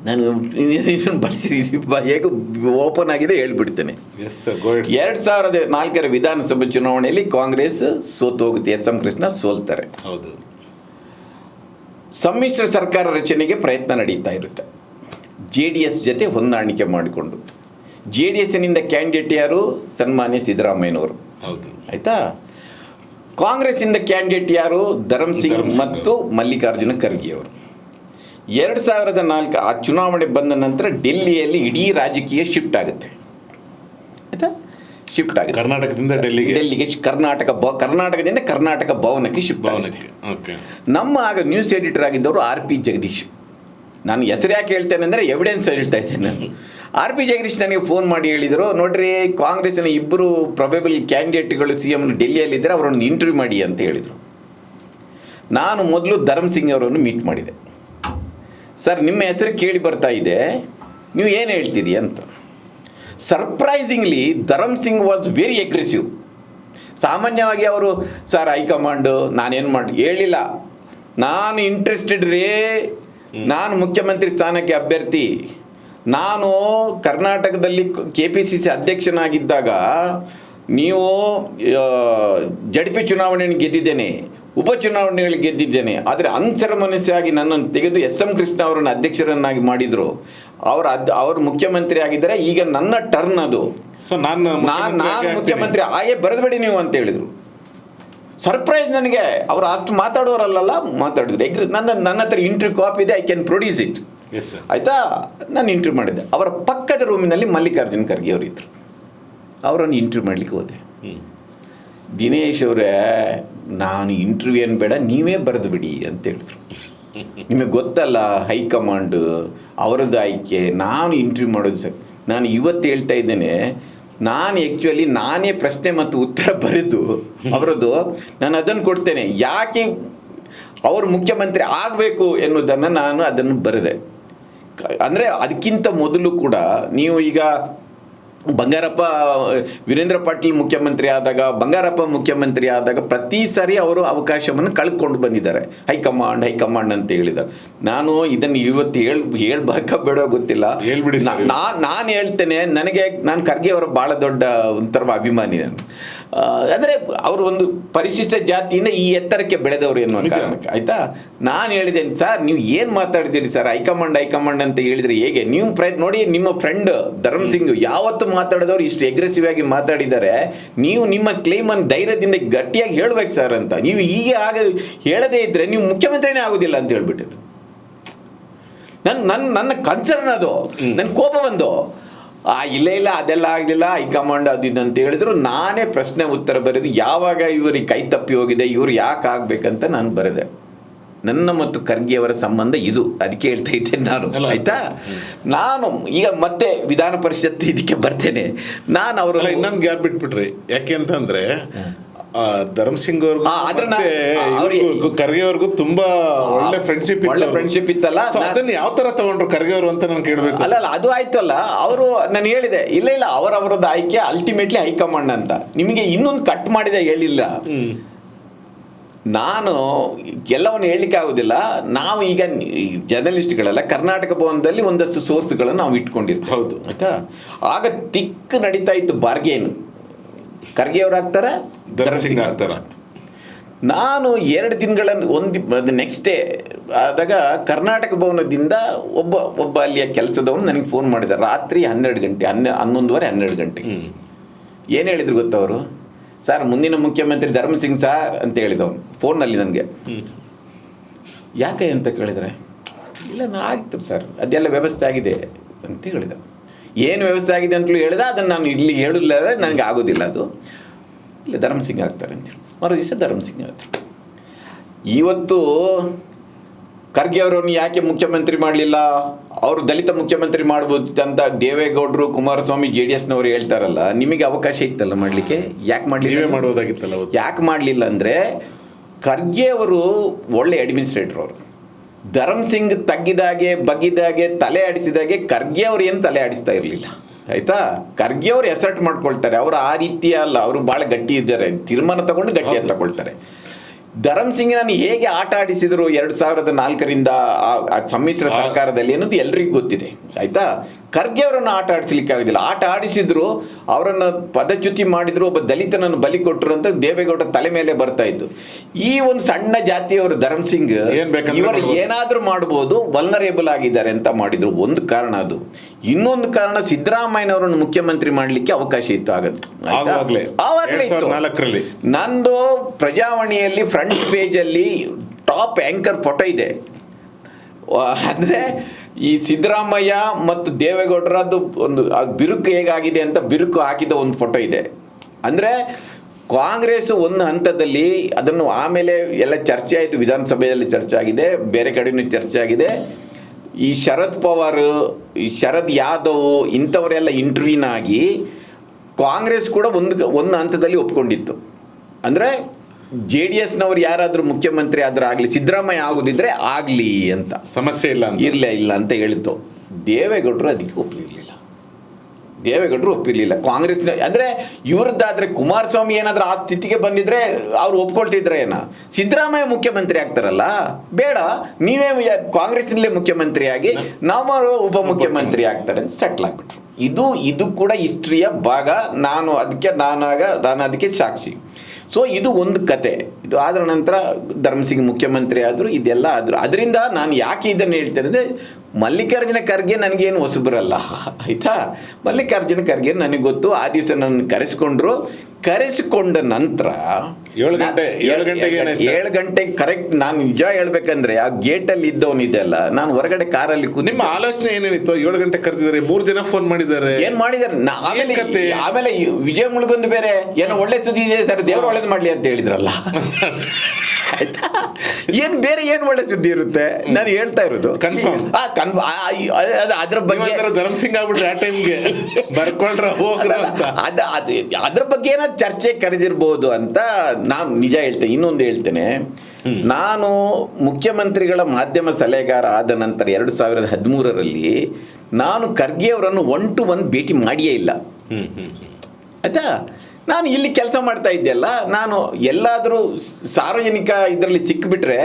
ನಾನು ಬಳಸಿದ್ದೀನಿ ಬಳಸಿ ಹೇಗೆ ಓಪನ್ ಆಗಿದೆ ಹೇಳ್ಬಿಡ್ತೇನೆ. ಎರಡು ಸಾವಿರದ ನಾಲ್ಕರ ವಿಧಾನಸಭೆ ಚುನಾವಣೆಯಲ್ಲಿ ಕಾಂಗ್ರೆಸ್ ಸೋತು ಹೋಗುತ್ತೆ. ಎಸ್. ಎಂ. ಕೃಷ್ಣ ಸೋಲ್ತಾರೆ. ಹೌದು. ಸಮ್ಮಿಶ್ರ ಸರ್ಕಾರ ರಚನೆಗೆ ಪ್ರಯತ್ನ ನಡೀತಾ ಇರುತ್ತೆ. ಜೆ ಡಿ ಎಸ್ ಜೊತೆ ಹೊಂದಾಣಿಕೆ ಮಾಡಿಕೊಂಡು. ಜೆ ಡಿ ಎಸ್ನಿಂದ ಕ್ಯಾಂಡಿಡೇಟ್ ಯಾರು? ಸನ್ಮಾನ್ಯ ಸಿದ್ದರಾಮಯ್ಯನವರು. ಹೌದು. ಆಯ್ತಾ? ಕಾಂಗ್ರೆಸ್ಸಿಂದ ಕ್ಯಾಂಡಿಡೇಟ್ ಯಾರು? ಧರಮ್ ಸಿಂಗ್ ಮತ್ತು ಮಲ್ಲಿಕಾರ್ಜುನ ಖರ್ಗೆ ಅವರು. ಎರಡು ಸಾವಿರದ ನಾಲ್ಕು ಆ ಚುನಾವಣೆ ಬಂದ ನಂತರ ಡೆಲ್ಲಿಯಲ್ಲಿ ಇಡೀ ರಾಜಕೀಯ ಶಿಫ್ಟ್ ಆಗುತ್ತೆ. ಆಯ್ತಾ? ಶಿಫ್ಟ್ ಆಗುತ್ತೆ. ಕರ್ನಾಟಕದಿಂದ ಡೆಲ್ಲಿಗೆ? ಡೆಲ್ಲಿಗೆ ಕರ್ನಾಟಕ ಭವ ಕರ್ನಾಟಕದಿಂದ ಕರ್ನಾಟಕ ಭವನಕ್ಕೆ ಶಿಫ್ಟ್ ಆಗುತ್ತೆ. ನಮ್ಮ ಆಗ ನ್ಯೂಸ್ ಎಡಿಟರ್ ಆಗಿದ್ದವರು ಆರ್ ಪಿ ಜಗದೀಶ್. ನಾನು ಹೆಸರು ಯಾಕೆ ಹೇಳ್ತೇನೆ ಅಂದರೆ ಎವಿಡೆನ್ಸ್ ಹೇಳ್ತಾ ಇದ್ದೇನೆ ನಾನು. ಆರ್ ಪಿ ಜಗದೀಶ್ ನನಗೆ ಫೋನ್ ಮಾಡಿ ಹೇಳಿದರು. ನೋಡ್ರಿ ಕಾಂಗ್ರೆಸ್ನ ಇಬ್ಬರು ಪ್ರೊಬೆಬಲ್ ಕ್ಯಾಂಡಿಡೇಟ್ಗಳು ಸಿ ಎಂ ಡೆಲ್ಲಿಯಲ್ಲಿದ್ದರೆ ಅವರನ್ನು ಇಂಟರ್ವ್ಯೂ ಮಾಡಿ ಅಂತ ಹೇಳಿದರು. ನಾನು ಮೊದಲು ಧರ್ಮ್ ಸಿಂಗ್ ಅವರನ್ನು ಮೀಟ್ ಮಾಡಿದೆ. ಸರ್ ನಿಮ್ಮ ಹೆಸರು ಕೇಳಿ ಬರ್ತಾ ಇದೆ. ನೀವು ಏನು ಹೇಳ್ತೀರಿ ಅಂತ. Surprisingly Dharam Singh was very aggressive ಸಾಮಾನ್ಯವಾಗಿ ಅವರು ಸರ್ ಹೈಕಮಾಂಡು ನಾನೇನು ಮಾಡಿ ಹೇಳಿಲ್ಲ. ನಾನು ಇಂಟ್ರೆಸ್ಟೆಡ್ ರೀ ನಾನು ಮುಖ್ಯಮಂತ್ರಿ ಸ್ಥಾನಕ್ಕೆ ಅಭ್ಯರ್ಥಿ. ನಾನು ಕರ್ನಾಟಕದಲ್ಲಿ ಕೆ ಪಿ ಸಿ ಸಿ ಅಧ್ಯಕ್ಷನಾಗಿದ್ದಾಗ ನೀವು ಜಡ್ ಪಿ ಚುನಾವಣೆಯನ್ನು ಗೆದ್ದಿದ್ದೇನೆ ಉಪಚುನಾವಣೆಗಳು ಗೆದ್ದಿದ್ದೇನೆ. ಆದರೆ ಅನ್ಸರಮನಸ್ಸಾಗಿ ನನ್ನನ್ನು ತೆಗೆದು ಎಸ್ ಎಂ ಕೃಷ್ಣ ಅವರನ್ನು ಅಧ್ಯಕ್ಷರನ್ನಾಗಿ ಮಾಡಿದರು. ಅವರ ಅದ್ ಅವರು ಮುಖ್ಯಮಂತ್ರಿ ಆಗಿದ್ದಾರೆ. ಈಗ ನನ್ನ ಟರ್ನ್ ಅದು. ಸೊ ನಾನು ನಾನು ನಾನು ಮುಖ್ಯಮಂತ್ರಿ ಆಯೇ ಬರೆದ್ಬೇಡಿ ನೀವು ಅಂತ ಹೇಳಿದರು. ಸರ್ಪ್ರೈಸ್ ನನಗೆ. ಅವರು ಅಷ್ಟು ಮಾತಾಡೋರಲ್ಲ ಮಾತಾಡಿದ್ರು. ನನ್ನ ನನ್ನ ಹತ್ರ ಇಂಟ್ರಿ ಕಾಪಿ ಇದೆ ಐ ಕ್ಯಾನ್ ಪ್ರೊಡ್ಯೂಸ್ ಇಟ್ ಆಯಿತಾ? ನಾನು ಇಂಟ್ರ್ಯೂ ಮಾಡಿದ್ದೆ. ಅವರ ಪಕ್ಕದ ರೂಮಿನಲ್ಲಿ ಮಲ್ಲಿಕಾರ್ಜುನ್ ಖರ್ಗೆ ಅವರು ಇದ್ದರು ಅವರನ್ನು ಇಂಟ್ರ್ಯೂ ಮಾಡಲಿಕ್ಕೆ ಹೋದೆ. ದಿನೇಶ್ ಅವರೇ ನಾನು ಇಂಟರ್ವ್ಯೂ ಏನು ಬೇಡ ನೀವೇ ಬರೆದು ಬಿಡಿ ಅಂತ ಹೇಳಿದ್ರು. ನಿಮಗೆ ಗೊತ್ತಲ್ಲ ಹೈಕಮಾಂಡ್ ಅವರದ್ದು ಆಯ್ಕೆ ನಾನು ಇಂಟರ್ವ್ಯೂ ಮಾಡೋದು ಸರ್. ನಾನು ಇವತ್ತು ಹೇಳ್ತಾ ಇದ್ದೇನೆ ನಾನು ಆ್ಯಕ್ಚುಲಿ ನಾನೇ ಪ್ರಶ್ನೆ ಮತ್ತು ಉತ್ತರ ಬರೆದು ಅವರದ್ದು ನಾನು ಅದನ್ನು ಕೊಡ್ತೇನೆ. ಯಾಕೆ ಅವರು ಮುಖ್ಯಮಂತ್ರಿ ಆಗಬೇಕು ಎನ್ನುವುದನ್ನು ನಾನು ಅದನ್ನು ಬರೆದೆ. ಅಂದರೆ ಅದಕ್ಕಿಂತ ಮೊದಲು ಕೂಡ ನೀವು ಈಗ ಬಂಗಾರಪ್ಪ ವೀರೇಂದ್ರ ಪಾಟೀಲ್ ಮುಖ್ಯಮಂತ್ರಿ ಆದಾಗ ಬಂಗಾರಪ್ಪ ಮುಖ್ಯಮಂತ್ರಿ ಆದಾಗ ಪ್ರತಿ ಸಾರಿ ಅವರು ಅವಕಾಶವನ್ನು ಕಳ್ಕೊಂಡು ಬಂದಿದ್ದಾರೆ. ಹೈಕಮಾಂಡ್ ಹೈಕಮಾಂಡ್ ಅಂತ ಹೇಳಿದಾಗ. ನಾನು ಇದನ್ನು ಇವತ್ತು ಹೇಳ್ ಹೇಳ್ಬಾರ್ಕ ಬೇಡೋ ಗೊತ್ತಿಲ್ಲ. ಹೇಳ್ಬಿಡಿ ನಾನು ಹೇಳ್ತೇನೆ ನನಗೆ ನಾನು ಖರ್ಗೆ ಅವರ ಭಾಳ ದೊಡ್ಡ ಒಂಥರ ಅಭಿಮಾನಿ ನಾನು. ಅಂದರೆ ಅವರು ಒಂದು ಪರಿಶಿಷ್ಟ ಜಾತಿಯಿಂದ ಈ ಎತ್ತರಕ್ಕೆ ಬೆಳೆದವರು ಎನ್ನುವ. ಕಾರಣಕ್ಕೆ ಆಯ್ತಾ? ನಾನು ಹೇಳಿದ್ದೇನೆ ಸರ್ ನೀವು ಏನು ಮಾತಾಡ್ತೀರಿ ಸರ್? ಹೈಕಮಾಂಡ್ ಹೈಕಮಾಂಡ್ ಅಂತ ಹೇಳಿದ್ರೆ ಹೇಗೆ? ನೀವು ಪ್ರಯತ್ನ ನೋಡಿ ನಿಮ್ಮ ಫ್ರೆಂಡ್ ಧರ್ಮ್ ಸಿಂಗ್ ಯಾವತ್ತು ಮಾತಾಡಿದವರು ಇಷ್ಟು ಎಗ್ರೆಸಿವ್ ಆಗಿ ಮಾತಾಡಿದ್ದಾರೆ ನೀವು ನಿಮ್ಮ ಕ್ಲೇಮನ್ನು ಧೈರ್ಯದಿಂದ ಗಟ್ಟಿಯಾಗಿ ಹೇಳ್ಬೇಕು ಸರ್ ಅಂತ. ನೀವು ಹೀಗೆ ಆಗ ಹೇಳದೇ ಇದ್ದರೆ ನೀವು ಮುಖ್ಯಮಂತ್ರಿನೇ ಆಗೋದಿಲ್ಲ ಅಂತ ಹೇಳ್ಬಿಟ್ಟಿದ್ರು ನನ್ನ ನನ್ನ ನನ್ನ ಕನ್ಸರ್ನ್ ಅದು. ನನ್ನ ಕೋಪ ಬಂದು. ಆ ಇಲ್ಲ ಇಲ್ಲ ಅದೆಲ್ಲ ಆಗಲಿಲ್ಲ. ಹೈಕಮಾಂಡ್ ಅದು ಇದು ಅಂತ ಹೇಳಿದ್ರು. ನಾನೇ ಪ್ರಶ್ನೆ ಉತ್ತರ ಬರೆದು ಯಾವಾಗ ಇವರಿಗೆ ಕೈ ತಪ್ಪಿ ಹೋಗಿದೆ ಇವ್ರು ಯಾಕೆ ಆಗ್ಬೇಕಂತ ನಾನು ಬರೆದೆ. ನನ್ನ ಮತ್ತು ಖರ್ಗೆಯವರ ಸಂಬಂಧ ಇದು. ಅದಕ್ಕೆ ಹೇಳ್ತಾ ಇದ್ದೇನೆ ನಾನು. ಆಯ್ತಾ? ನಾನು ಈಗ ಮತ್ತೆ ವಿಧಾನ ಪರಿಷತ್ ಇದಕ್ಕೆ ಬರ್ತೇನೆ. ನಾನು ಅವರ ಇನ್ನೊಂದು ಗ್ಯಾಪ್ ಬಿಟ್ಬಿಟ್ರಿ ಯಾಕೆ ಅಂತಂದ್ರೆ ಧರ್ಮ್ ಸಿಂಗ್ ಅವ್ರಿಗೂ ಖರ್ಗೆ ಅವ್ರಿಗೂ ತುಂಬಾ ಒಳ್ಳೆ ಫ್ರೆಂಡ್ಶಿಪ್ ಒಳ್ಳೆ ಫ್ರೆಂಡ್ಶಿಪ್ ಇತ್ತಲ್ಲ, ಅದನ್ನ ಯಾವ ತರ ತಗೊಂಡ್ರು ಖರ್ಗೆ ಅವರು ಅಂತ ನಾನು ಕೇಳ್ಬೇಕು. ಅಲ್ಲ ಅಲ್ಲ ಅದು ಆಯ್ತಲ್ಲ. ಅವರು ನಾನು ಹೇಳಿದೆ ಇಲ್ಲ ಇಲ್ಲ ಅವರವರದ್ದು ಆಯ್ಕೆ ಅಲ್ಟಿಮೇಟ್ಲಿ ಹೈಕಮಾಂಡ್ ಅಂತ. ನಿಮಗೆ ಇನ್ನೊಂದು ಕಟ್ ಮಾಡಿದೆ ಹೇಳಿಲ್ಲ. ನಾನು ಎಲ್ಲವನ್ನು ಹೇಳಲಿಕ್ಕೆ ಆಗೋದಿಲ್ಲ. ನಾವು ಈಗ ಜರ್ನಲಿಸ್ಟ್ಗಳೆಲ್ಲ ಕರ್ನಾಟಕ ಭವನದಲ್ಲಿ ಒಂದಷ್ಟು ಸೋರ್ಸ್ಗಳನ್ನು ನಾವು ಇಟ್ಕೊಂಡಿರ್ತೀವಿ. ಹೌದು. ಆಯ್ತಾ? ಆಗ ತಿಕ್ ನಡೀತಾ ಇತ್ತು ಬಾರ್ಗೇನು ಖರ್ಗೆ ಅವ್ರು ಆಗ್ತಾರ? ಧರ್ಮಸಿಂಗ್ ಆಗ್ತಾರೆ? ಆಗ್ತಾರ? ನಾನು ಎರಡು ದಿನಗಳನ್ನು ಒಂದು ನೆಕ್ಸ್ಟ್ ಡೇ ಆದಾಗ ಕರ್ನಾಟಕ ಭವನದಿಂದ ಒಬ್ಬ ಒಬ್ಬ ಅಲ್ಲಿಯ ಕೆಲಸದವನು ನನಗೆ ಫೋನ್ ಮಾಡಿದ. ರಾತ್ರಿ ಹನ್ನೆರಡು ಗಂಟೆ ಹನ್ನೆ ಹನ್ನೊಂದುವರೆ ಹನ್ನೆರಡು ಗಂಟೆ ಏನು ಹೇಳಿದ್ರು ಗೊತ್ತವರು ಸರ್ ಮುಂದಿನ ಮುಖ್ಯಮಂತ್ರಿ ಧರ್ಮಸಿಂಗ್ ಸರ್ ಅಂತ ಹೇಳಿದವನು ಫೋನಲ್ಲಿ ನನಗೆ. ಯಾಕೆ ಅಂತ ಕೇಳಿದರೆ ಇಲ್ಲ ನಾ ಆಗ್ತು ಸರ್ ಅದೆಲ್ಲ ವ್ಯವಸ್ಥೆ ಆಗಿದೆ ಅಂತ ಹೇಳಿದ. ಏನು ವ್ಯವಸ್ಥೆ ಆಗಿದೆ ಅಂತಲೂ ಹೇಳಿದೆ ಅದನ್ನು ನಾನು ಇಲ್ಲಿ ಹೇಳಿಲ್ಲ ನನಗೆ ಆಗೋದಿಲ್ಲ ಅದು. ಇಲ್ಲ ಧರ್ಮಸಿಂಗ್ ಆಗ್ತಾರೆ ಅಂತೇಳಿ. ಮರು ದಿವಸ ಧರ್ಮಸಿಂಗ್ ಆಗ್ತಾರೆ. ಇವತ್ತು ಖರ್ಗೆ ಅವರನ್ನು ಯಾಕೆ ಮುಖ್ಯಮಂತ್ರಿ ಮಾಡಲಿಲ್ಲ? ಅವರು ದಲಿತ ಮುಖ್ಯಮಂತ್ರಿ ಮಾಡ್ಬೋದು ಅಂತ ದೇವೇಗೌಡರು ಕುಮಾರಸ್ವಾಮಿ ಜೆ ಡಿ ಎಸ್ನವರು ಹೇಳ್ತಾರಲ್ಲ ನಿಮಗೆ ಅವಕಾಶ ಇತ್ತಲ್ಲ ಮಾಡಲಿಕ್ಕೆ? ಯಾಕೆ ನೀವೇ ಮಾಡಲಿಲ್ಲ ಮಾಡೋದಾಗಿತ್ತಲ್ಲ ಯಾಕೆ ಮಾಡಲಿಲ್ಲ ಅಂದರೆ ಖರ್ಗೆ ಅವರು ಒಳ್ಳೆ ಅಡ್ಮಿನಿಸ್ಟ್ರೇಟರ್ ಅವರು. ಧರ್ಮ್ ಸಿಂಗ್ ತಗ್ಗಿದಾಗೆ ಬಗ್ಗಿದಾಗೆ ತಲೆ ಆಡಿಸಿದಾಗೆ ಖರ್ಗೆ ಅವ್ರು ಏನು ತಲೆ ಆಡಿಸ್ತಾ ಇರಲಿಲ್ಲ. ಆಯ್ತಾ? ಖರ್ಗೆ ಅವ್ರು ಎಸರ್ಟ್ ಮಾಡ್ಕೊಳ್ತಾರೆ. ಅವ್ರು ಆ ರೀತಿಯ ಅಲ್ಲ. ಅವರು ಭಾಳ ಗಟ್ಟಿ ಇದ್ದಾರೆ. ತೀರ್ಮಾನ ತಗೊಂಡು ಗಟ್ಟಿಯಾಗಿ ತಗೊಳ್ತಾರೆ. ಧರಮ್ ಸಿಂಗ್ ನಾನು ಹೇಗೆ ಆಟ ಆಡಿಸಿದ್ರು ಎರಡು ಸಾವಿರದ ನಾಲ್ಕರಿಂದ ಆ- ಸಮ್ಮಿಶ್ರ ಸರ್ಕಾರದಲ್ಲಿ ಅನ್ನೋದು ಎಲ್ರಿಗೂ ಗೊತ್ತಿದೆ. ಆಯ್ತಾ? ಖರ್ಗೆ ಅವರನ್ನು ಆಟ ಆಡಿಸ್ಲಿಕ್ಕೆ ಆಗೋದಿಲ್ಲ. ಆಟ ಆಡಿಸಿದ್ರು ಅವರನ್ನು ಪದಚ್ಯುತಿ ಮಾಡಿದ್ರು ಒಬ್ಬ ದಲಿತನನ್ನು ಬಲಿ ಕೊಟ್ಟರು ಅಂತ ದೇವೇಗೌಡ ತಲೆ ಮೇಲೆ ಬರ್ತಾ ಇತ್ತು. ಈ ಒಂದು ಸಣ್ಣ ಜಾತಿಯವರು ಧರಮ್ ಸಿಂಗ್ ಇವರು. ಏನಾದರೂ ಮಾಡ್ಬೋದು ವಲ್ನರೇಬಲ್ ಆಗಿದ್ದಾರೆ ಅಂತ ಮಾಡಿದ್ರು. ಒಂದು ಕಾರಣ ಅದು. ಇನ್ನೊಂದು ಕಾರಣ ಸಿದ್ದರಾಮಯ್ಯನವರನ್ನು ಮುಖ್ಯಮಂತ್ರಿ ಮಾಡಲಿಕ್ಕೆ ಅವಕಾಶ ಇತ್ತು. ಆಗುತ್ತೆ. ನಂದು ಪ್ರಜಾವಾಣಿಯಲ್ಲಿ ಫ್ರಂಟ್ ಪೇಜಲ್ಲಿ ಟಾಪ್ ಆ್ಯಂಕರ್ ಫೋಟೋ ಇದೆ. ಅಂದರೆ ಈ ಸಿದ್ದರಾಮಯ್ಯ ಮತ್ತು ದೇವೇಗೌಡರದ್ದು ಒಂದು ಬಿರುಕು ಹೇಗಾಗಿದೆ ಅಂತ ಬಿರುಕು ಹಾಕಿದ ಒಂದು ಫೋಟೋ ಇದೆ. ಅಂದರೆ ಕಾಂಗ್ರೆಸ್ ಒಂದು ಹಂತದಲ್ಲಿ ಅದನ್ನು ಆಮೇಲೆ ಎಲ್ಲ ಚರ್ಚೆ ಆಯಿತು, ವಿಧಾನಸಭೆಯಲ್ಲಿ ಚರ್ಚೆ ಆಗಿದೆ, ಬೇರೆ ಕಡೆಯೂ ಚರ್ಚೆ ಆಗಿದೆ. ಈ ಶರದ್ ಪವಾರ್, ಈ ಶರದ್ ಯಾದವ್ ಇಂಥವರೆಲ್ಲ ಇಂಟರ್ವ್ಯೂನ್ ಆಗಿ ಕಾಂಗ್ರೆಸ್ ಕೂಡ ಒಂದು ಒಂದು ಹಂತದಲ್ಲಿ ಒಪ್ಕೊಂಡಿತ್ತು. ಅಂದರೆ ಜೆ ಡಿ ಎಸ್ನವ್ರು ಯಾರಾದರೂ ಮುಖ್ಯಮಂತ್ರಿ ಆದರೂ ಆಗಲಿ ಸಿದ್ದರಾಮಯ್ಯ ಆಗೋದಿದ್ರೆ ಆಗಲಿ ಅಂತ. ಸಮಸ್ಯೆ ಇಲ್ಲ ಇರಲಿಲ್ಲ ಇಲ್ಲ ಅಂತ ಹೇಳಿತ್ತು ದೇವೇಗೌಡರು ಅದಕ್ಕೆ ಒಪ್ಪಿರಲಿಲ್ಲ ದೇವೇಗೌಡರು ಒಪ್ಪಿರಲಿಲ್ಲ ಕಾಂಗ್ರೆಸ್ನ ಅಂದರೆ ಇವ್ರದ್ದಾದರೆ ಕುಮಾರಸ್ವಾಮಿ ಏನಾದರೂ ಆ ಸ್ಥಿತಿಗೆ ಬಂದಿದ್ರೆ ಅವ್ರು ಒಪ್ಕೊಳ್ತಿದ್ರೆ ಏನ? ಸಿದ್ದರಾಮಯ್ಯ ಮುಖ್ಯಮಂತ್ರಿ ಆಗ್ತಾರಲ್ಲ? ಬೇಡ ನೀವೇ ಕಾಂಗ್ರೆಸ್ನಲ್ಲೇ ಮುಖ್ಯಮಂತ್ರಿಯಾಗಿ ನಾವು ನಾವು ಉಪಮುಖ್ಯಮಂತ್ರಿ ಆಗ್ತಾರೆ ಅಂತ ಸೆಟ್ಲ್ ಆಗ್ಬಿಟ್ರು. ಇದು ಇದು ಕೂಡ ಹಿಸ್ಟ್ರಿಯ ಭಾಗ. ನಾನು ಅದಕ್ಕೆ ನಾನಾಗ ನಾನು ಅದಕ್ಕೆ ಸಾಕ್ಷಿ. ಸೊ ಇದು ಒಂದು ಕತೆ. ಇದು ಆದ ನಂತರ ಧರ್ಮಸಿಂಗ್ ಮುಖ್ಯಮಂತ್ರಿ ಆದರು, ಇದೆಲ್ಲ ಆದರು. ಅದರಿಂದ ನಾನು ಯಾಕೆ ಇದನ್ನು ಹೇಳ್ತೇನೆ ಅಂದರೆ ಮಲ್ಲಿಕಾರ್ಜುನ ಖರ್ಗೆ ನನಗೇನು ಹೊಸಬರಲ್ಲ. ಆಯಿತಾ? ಮಲ್ಲಿಕಾರ್ಜುನ ಖರ್ಗೆ ನನಗೆ ಗೊತ್ತು. ಆ ದಿವಸ ನನ್ನ ಕರೆಸ್ಕೊಂಡ್ರು. ಕರೆಸಿಕೊಂಡ ನಂತರ ಏಳು ಗಂಟೆ- ಏಳು ಗಂಟೆಗೆ? ಏಳು ಗಂಟೆಗೆ ಕರೆಕ್ಟ್ ನಾನು ನಿಜ ಹೇಳ್ಬೇಕಂದ್ರೆ ಆ ಗೇಟಲ್ಲಿ ಇದ್ದವನಿದೆಲ್ಲ ನಾನು ಹೊರಗಡೆ ಕಾರಲ್ಲಿ ಕೂತು ನಿಮ್ಮ ಆಲೋಚನೆ ಏನೇನಿತ್ತು? ಏಳು ಗಂಟೆ ಕರೆದಿದ್ದಾರೆ ಮೂರು ಜನ ಫೋನ್ ಮಾಡಿದ್ದಾರೆ. ಏನ್ ಮಾಡಿದಾರೆ ನಾ- ಆಮೇಲೆ? ಆಮೇಲೆ ವಿಜಯ ಮುಳುಗೊಂದು ಬೇರೆ ಏನೋ ಒಳ್ಳೆ ಸುದ್ದಿ ಇದೆ ಸರ್ ದೇವ್ರು ಒಳ್ಳೇದು ಮಾಡ್ಲಿ ಅಂತ ಹೇಳಿದ್ರಲ್ಲ. ಆಯ್ತಾ? ಏನ್ ಬೇರೆ ಏನ್ ಒಳ್ಳೆ ಸುದ್ದಿ ಇರುತ್ತೆ? ನಾನು ಹೇಳ್ತಾ ಇರೋದು. ಕನ್ಫರ್ಮ್ ಆ, ಅದ್ರ ಬಗ್ಗೆ ನೀವಂತರ ಧರ್ಮ್ ಸಿಂಗ್ ಆಗ್ಬಿಟ್ರೆ ಆ ಟೈಮ್ಗೆ ಬರ್ಕೊಂಡ್ರ ಹೋಗ್ರ ಅಂತ. ಅದ ಅದು ಅದ್ರ ಬಗ್ಗೆ ಏನೋ ಚರ್ಚೆ ಕರೆದಿರ್ಬೋದು ಅಂತ ನಾನು ನಿಜ ಹೇಳ್ತೇನೆ ಇನ್ನೊಂದು ಹೇಳ್ತೇನೆ. ನಾನು ಮುಖ್ಯಮಂತ್ರಿಗಳ ಮಾಧ್ಯಮ ಸಲಹೆಗಾರ ಆದ ನಂತರ ಎರಡು ಸಾವಿರದ ಹದಿಮೂರರಲ್ಲಿ ನಾನು ಖರ್ಗೆ ಅವರನ್ನು ಒನ್ ಟು ಒನ್ ಭೇಟಿ ಮಾಡಿಯೇ ಇಲ್ಲ. ಆಯ್ತಾ? ನಾನು ಇಲ್ಲಿ ಕೆಲಸ ಮಾಡ್ತಾ ಇದ್ದೆಲ್ಲ ನಾನು ಎಲ್ಲಾದರೂ ಸಾರ್ವಜನಿಕ ಇದರಲ್ಲಿ ಸಿಕ್ಕಿಬಿಟ್ರೆ